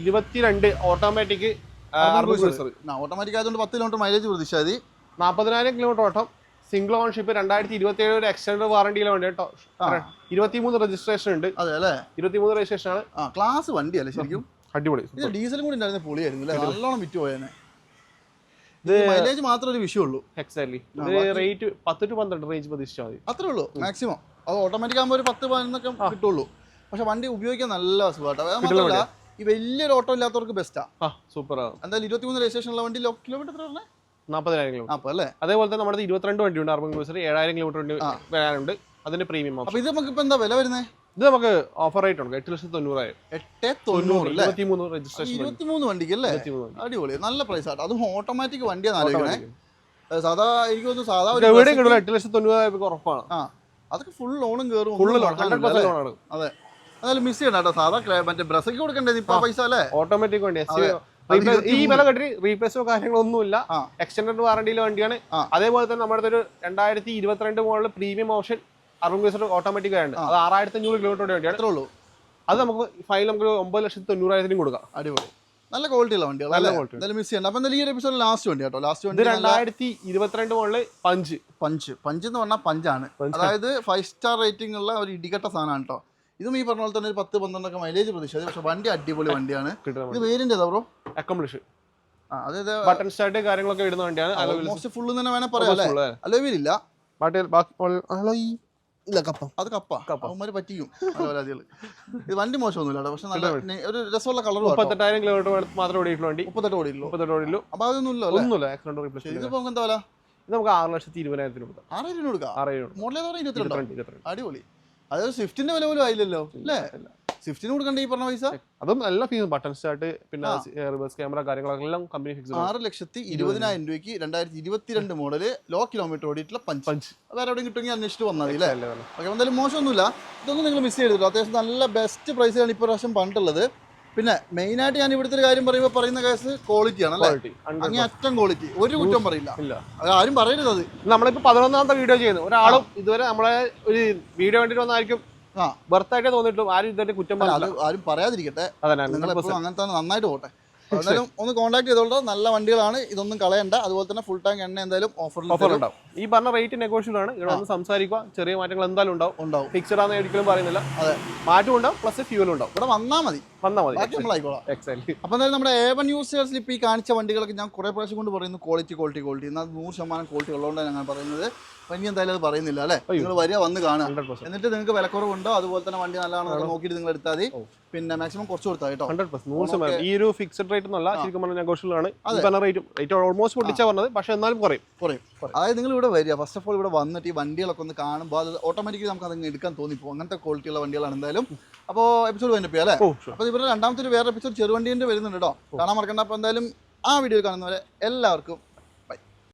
ഇരുപത്തിരണ്ട് ഓട്ടോമാറ്റിക് ഓട്ടോമാറ്റിക് ആയതുകൊണ്ട് പത്ത് കിലോമീറ്റർ മൈലേജ് പ്രതീക്ഷ മതി നാൽപ്പതിനായിരം കിലോമീറ്റർ ഓട്ടം. സിംഗിൾ ഓൺഷിപ്പ് രണ്ടായിരത്തി ഇരുപത്തി ഏഴ് ഒരു എക്സ്റ്റൻഡ് വാറണ്ടിയിലെ വണ്ടി കേട്ടോ. ഇരുപത്തിമൂന്ന് രജിസ്ട്രേഷൻ ഉണ്ട്. അതെ അല്ലേ? ഇരുപത്തിമൂന്ന് രജിസ്ട്രേഷൻ ആണ്. ക്ലാസ് വണ്ടിയല്ലേ ശരിക്കും? അടിപൊളി ഇത് ഡീസലും കൂടി ഉണ്ടായിരുന്ന പൊളിയായിരുന്നു അല്ലേ? നല്ലോണം വിറ്റ് പോയേനെ. ഇത് മൈലേജ് മാത്രമേ ഒരു വിഷയമുള്ളൂ. എക്സാക്ട്ലി ഇത് റേറ്റ് പത്ത് ടു പന്ത്രണ്ട് റേഞ്ച് പ്രതീക്ഷിച്ചാൽ മതി. അത്രേ ഉള്ളൂ മാക്സിമം അത് ഓട്ടോമാറ്റിക് ആകുമ്പോൾ ഒരു പത്ത് പതിനൊന്നൊക്കെ കിട്ടുള്ളൂ. പക്ഷെ വണ്ടി ഉപയോഗിക്കാൻ നല്ല സുഖമാട്ടോ ഈ വലിയൊരു ഓട്ടോ ഇല്ലാത്തവർക്ക് ബെസ്റ്റാ സൂപ്പർ എന്തായാലും ഇരുപത്തിമൂന്ന് രജിസ്ട്രേഷൻ ഉള്ള വണ്ടി കിലോമീറ്റർ എത്ര പറഞ്ഞേ? നാൽപ്പതിനായിരം കിലോമീറ്റർ അല്ലേ? അതേപോലെ തന്നെ നമ്മുടെ ഇരുപത്തിരണ്ട് വണ്ടിയുണ്ട് അർബൻ ക്രൂസർ ഏഴായിരം കിലോമീറ്റർ വണ്ടി. വരാനുണ്ട്. അതിന്റെ പ്രീമിയം അപ്പോൾ ഇത് നമുക്ക് ഇപ്പൊ എന്താ വില വരുന്നത് ഇത് നമുക്ക് ഓഫർ റേറ്റ് ഉണ്ട് എട്ട് ലക്ഷത്തി തൊണ്ണൂറായിരം എട്ട് തൊണ്ണൂറ് അല്ലേ? ഇരുപത്തി മൂന്ന് രജിസ്ട്രേഷൻ ഇരുപത്തിമൂന്ന് വണ്ടിക്ക് അല്ലേ? അടിപൊളി നല്ല പ്രൈസ് ആട്ടോ. അതും ഓട്ടോമാറ്റിക് വണ്ടിയാണ് ആലോചിക്കണേ സാധാ എനിക്ക് തോന്നുന്നു സാധാ ഒരു എവിടെയും ബസ്സിന്- കിട്ടില്ല എട്ട് ലക്ഷത്തി തൊണ്ണൂറായിരം ഉറപ്പാണ്. അതൊക്കെ ഫുൾ ലോണും കയറും ഫുൾ ലോൺ ഹൺഡ്രഡ് പെർസെന്റ്? ലോണാണ് അതെ. അതായത് മിസ് ചെയ്യണ്ട കേട്ടോ. സാധാ മറ്റേ ബ്രസക്ക് കൊടുക്കണ്ടേ ഇപ്പൊ. പൈസ അല്ലേ? ഓട്ടോമാറ്റിക് വണ്ടി. ഈ. വില കെട്ടി റീപ്ലേസോ കാര്യങ്ങളൊന്നുമില്ല. എക്സ്റ്റൻഡ് വാറണ്ടിയിലെ വണ്ടിയാണ്. അതേപോലെ തന്നെ നമ്മുടെ ഒരു രണ്ടായിരത്തി ഇരുപത്തിരണ്ട് മോഡൽ പ്രീമിയം ഓപ്ഷൻ അറുപത് ലക്ഷം ഓട്ടോമാറ്റിക് ആണ് അത് ആറായിരത്തി അഞ്ഞൂറ് കിലോമീറ്റർ വണ്ടിയാണ്. അത്രേ ഉള്ളൂ. അത് നമുക്ക് ഫൈനൽ നമുക്ക് ഒമ്പത് ലക്ഷത്തി തൊണ്ണൂറായിരത്തിനും കൊടുക്കാം. അടിപൊളി. നല്ല ക്വാളിറ്റി ഉള്ള വണ്ടികൾ നല്ല ക്വാളിറ്റി എന്തായാലും മിസ് ചെയ്യണ്ട. അപ്പൊ ഈ ഒരു എപ്പിസോഡ് ലാസ്റ്റ് വണ്ടി കേട്ടോ. ലാസ്റ്റ് വണ്ടി രണ്ടായിരത്തി ഇരുപത്തിരണ്ട് മുകളിൽ പഞ്ച്. പഞ്ച്. പഞ്ച് എന്ന് പറഞ്ഞാൽ പഞ്ചാണ്. പഞ്ച്. അതായത് ഫൈവ് സ്റ്റാർ റേറ്റിംഗ് ഉള്ള ഒരു ഇടികട്ട സാധനമാണ് കേട്ടോ. ഇതും ഈ പറഞ്ഞ പോലെ തന്നെ ഒരു പത്ത് പന്ത്രണ്ടൊക്കെ മൈലേജ് പ്രതീക്ഷിച്ചത് പക്ഷെ വണ്ടി അടിപൊളി വണ്ടിയാണ്. ഇത് വേരിന്റെ ബ്രോ? അക്കംപ്ലിഷ് ബട്ടൺ സ്റ്റാർട്ട് കാര്യങ്ങളൊക്കെ ഇടുന്ന വണ്ടിയാണ്. ഓൾമോസ്റ്റ് ഫുള്ള് തന്നെ വേണേ പറയാം അല്ലേ? അലോവിലില്ല ഇല്ല കപ്പ. അത് കപ്പ. അവന്മാര് പറ്റിക്കും. ഇത് വണ്ടി മോശമൊന്നുമില്ല പക്ഷെ നല്ല ഒരു രസമുള്ള കളർ മുപ്പത്തെട്ടായിരം കിലോമീറ്റർ മാത്രമേ ഓടിയിട്ടുള്ള വണ്ടി. മുപ്പത്തെട്ട് ഓടിയുള്ളൂ മുപ്പത്തെട്ട് ഓടിയുള്ളൂ അപ്പൊ അതൊന്നും ഇല്ല അല്ലേ? ഒന്നുമില്ല. ആക്സിഡന്റ് റീപ്ലേസ് ഇതിപ്പോ നമുക്ക് എന്താ വില? ഇത് നമുക്ക് ആറ് ലക്ഷത്തി ഇരുപതിനായിരത്തിന് കൊടുക്കാം. ആറായിരം കൊടുക്കാം? ആറായിരം മോഡൽ അടിപൊളി. അതായത് സ്വിഫ്റ്റിന്റെ വില പോലും ആയില്ലല്ലോ അല്ലേ? സ്വിഫ്റ്റിന് കൊടുക്കണ്ട ഈ പറഞ്ഞ പൈസ? അതും നല്ല ഫീസ് ബട്ടൺ സ്റ്റാർട്ട് പിന്നെ. റിവേഴ്സ് ക്യാമറ കാര്യങ്ങളൊക്കെ എല്ലാം കമ്പനി ഫിക്സ് ആറ് ലക്ഷത്തി ഇരുപതിനായിരം രൂപയ്ക്ക് രണ്ടായിരത്തി ഇരുപത്തിരണ്ട് മോഡൽ ലോ കിലോമീറ്റർ ഓടിയിട്ടുള്ള പഞ്ച് പഞ്ച് വേറെ എവിടെയും കിട്ടുമെങ്കിൽ അന്വേഷിച്ചിട്ട് വന്നാൽ മതി അല്ലേ? ഓക്കെ എന്തായാലും മോശമൊന്നുമില്ല. ഇതൊന്നും നിങ്ങൾ മിസ് ചെയ്തിട്ടില്ല അത്യാവശ്യം നല്ല ബെസ്റ്റ് പ്രൈസിലാണ് ഇപ്പോൾ പ്രാവശ്യം പണ്ടുള്ളത്. പിന്നെ മെയിൻ ആയിട്ട് ഞാൻ ഇവിടുത്തെ ഒരു കാര്യം പറയുമ്പോൾ പറയുന്ന കേസ് ക്വാളിറ്റിയാണ് ആണ് ക്വാളിറ്റി അങ്ങനെ അറ്റം ക്വാളിറ്റി ഒരു കുറ്റം പറയില്ല. ഇല്ല. അത് ആരും പറയരുത് അത്. നമ്മളിപ്പോ പതിനൊന്നാമത്തെ വീഡിയോ ചെയ്യുന്നു. ഒരാളും ഇതുവരെ നമ്മളെ ഒരു വീഡിയോ വേണ്ടിട്ട് വന്നായിരിക്കും ആ. ബർത്തായിട്ടേ തോന്നിയിട്ടും ആരും ഇതുവരെ കുറ്റം പറയില്ല അത് ആരും പറയാതിരിക്കട്ടെ. അതന്നെ നിങ്ങൾ 100%. എപ്പോഴും അങ്ങനെ തന്നെ നന്നായിട്ട് പോട്ടെ. എന്തായാലും ഒന്ന് കോൺടാക്ട് ചെയ്തോളൂ നല്ല വണ്ടികളാണ്. ഇതൊന്നും കളയണ്ട. അതുപോലെ തന്നെ ഫുൾ ടാങ്ക് എണ്ണ എന്തായാലും ഓഫറിൽ ഓഫർ ഉണ്ടാവും. ഈ പറഞ്ഞ റേറ്റ് നെഗോഷ്യബിൾ ആണ്. ഇവിടെ ഒന്ന് സംസാരിക്കുക. ചെറിയ മാറ്റങ്ങൾ എന്തായാലും ഉണ്ടാവും. ഉണ്ടാവും. ഫിക്സഡ് ആണെന്ന് ഒരിക്കലും പറയുന്നില്ല. അതെ. മാറ്റം ഉണ്ടാവും പ്ലസ് ഫ്യൂലും ഉണ്ടാവും. ഇവിടെ വന്നാൽ മതി. വന്നാൽ മതി. ബാക്കി നമ്മളായിക്കോളാം എക്സാക്ട് അപ്പോൾ എന്തായാലും നമ്മുടെ വൺ യൂസേഴ്സിൽ ഇപ്പോൾ ഈ കാണിച്ച വണ്ടികളൊക്കെ ഞാൻ കുറേ പ്രാവശ്യം കൊണ്ട് പറയുന്നു. ക്വാളിറ്റി ക്വാളിറ്റി ക്വാളിറ്റി എന്നാൽ നൂറ് ശതമാനം ക്വാളിറ്റി ഉള്ളതുകൊണ്ടാണ് ഞാൻ പറയുന്നത്. അപ്പം ഇനി എന്തായാലും അത് പറയുന്നില്ല അല്ലെ? നിങ്ങൾ വരിക വന്ന് കാണുക. എന്നിട്ട് നിങ്ങൾക്ക് വിലക്കുറവുണ്ടോ? അതുപോലെ തന്നെ വണ്ടി നല്ലതാണോ നോക്കിയിട്ട് നിങ്ങൾ എടുത്താൽ മതി. പിന്നെ മാക്സിമം കുറച്ച് കൊടുത്താൽ കേട്ടോ. ഹൺഡ്രഡ് പെർസെന്റ് നൂറ് ശതമാനം. ഈ ഒരു ഫിക്സഡ് റേറ്റ് എന്നല്ല ശരിക്കും പറഞ്ഞ റേറ്റ് റേറ്റ് ഓൾമോസ്റ്റ് പൊട്ടിച്ചാ പറഞ്ഞത് പക്ഷേ എന്നാലും കുറയും. കുറയും. അതായത് നിങ്ങൾ ഇവിടെ വരിക. ഫസ്റ്റ് ഓഫ് ഓൾ ഇവിടെ വന്നിട്ട് ഈ വണ്ടികളൊക്കെ ഒന്ന് കാണുമ്പോൾ അത് ഓട്ടോമാറ്റിക്കലി നമുക്ക് അതങ്ങ് എടുക്കാൻ തോന്നിപ്പോ അങ്ങനത്തെ ക്വാളിറ്റിയുള്ള വണ്ടികളാണ് എന്തായാലും. അപ്പോൾ എപ്പിസോഡ് വന്നിപ്പോ അല്ലേ? അപ്പോൾ ഇവരുടെ രണ്ടാമത്തെ ഒരു വേറെ എപ്പിസോഡ് ചെറുവണ്ടീന്റെ വരുന്നുണ്ട് കേട്ടോ. കാണാൻ മറക്കണ്ട. അപ്പോൾ എന്തായാലും ആ വീഡിയോ കാണുന്നവരെ എല്ലാവർക്കും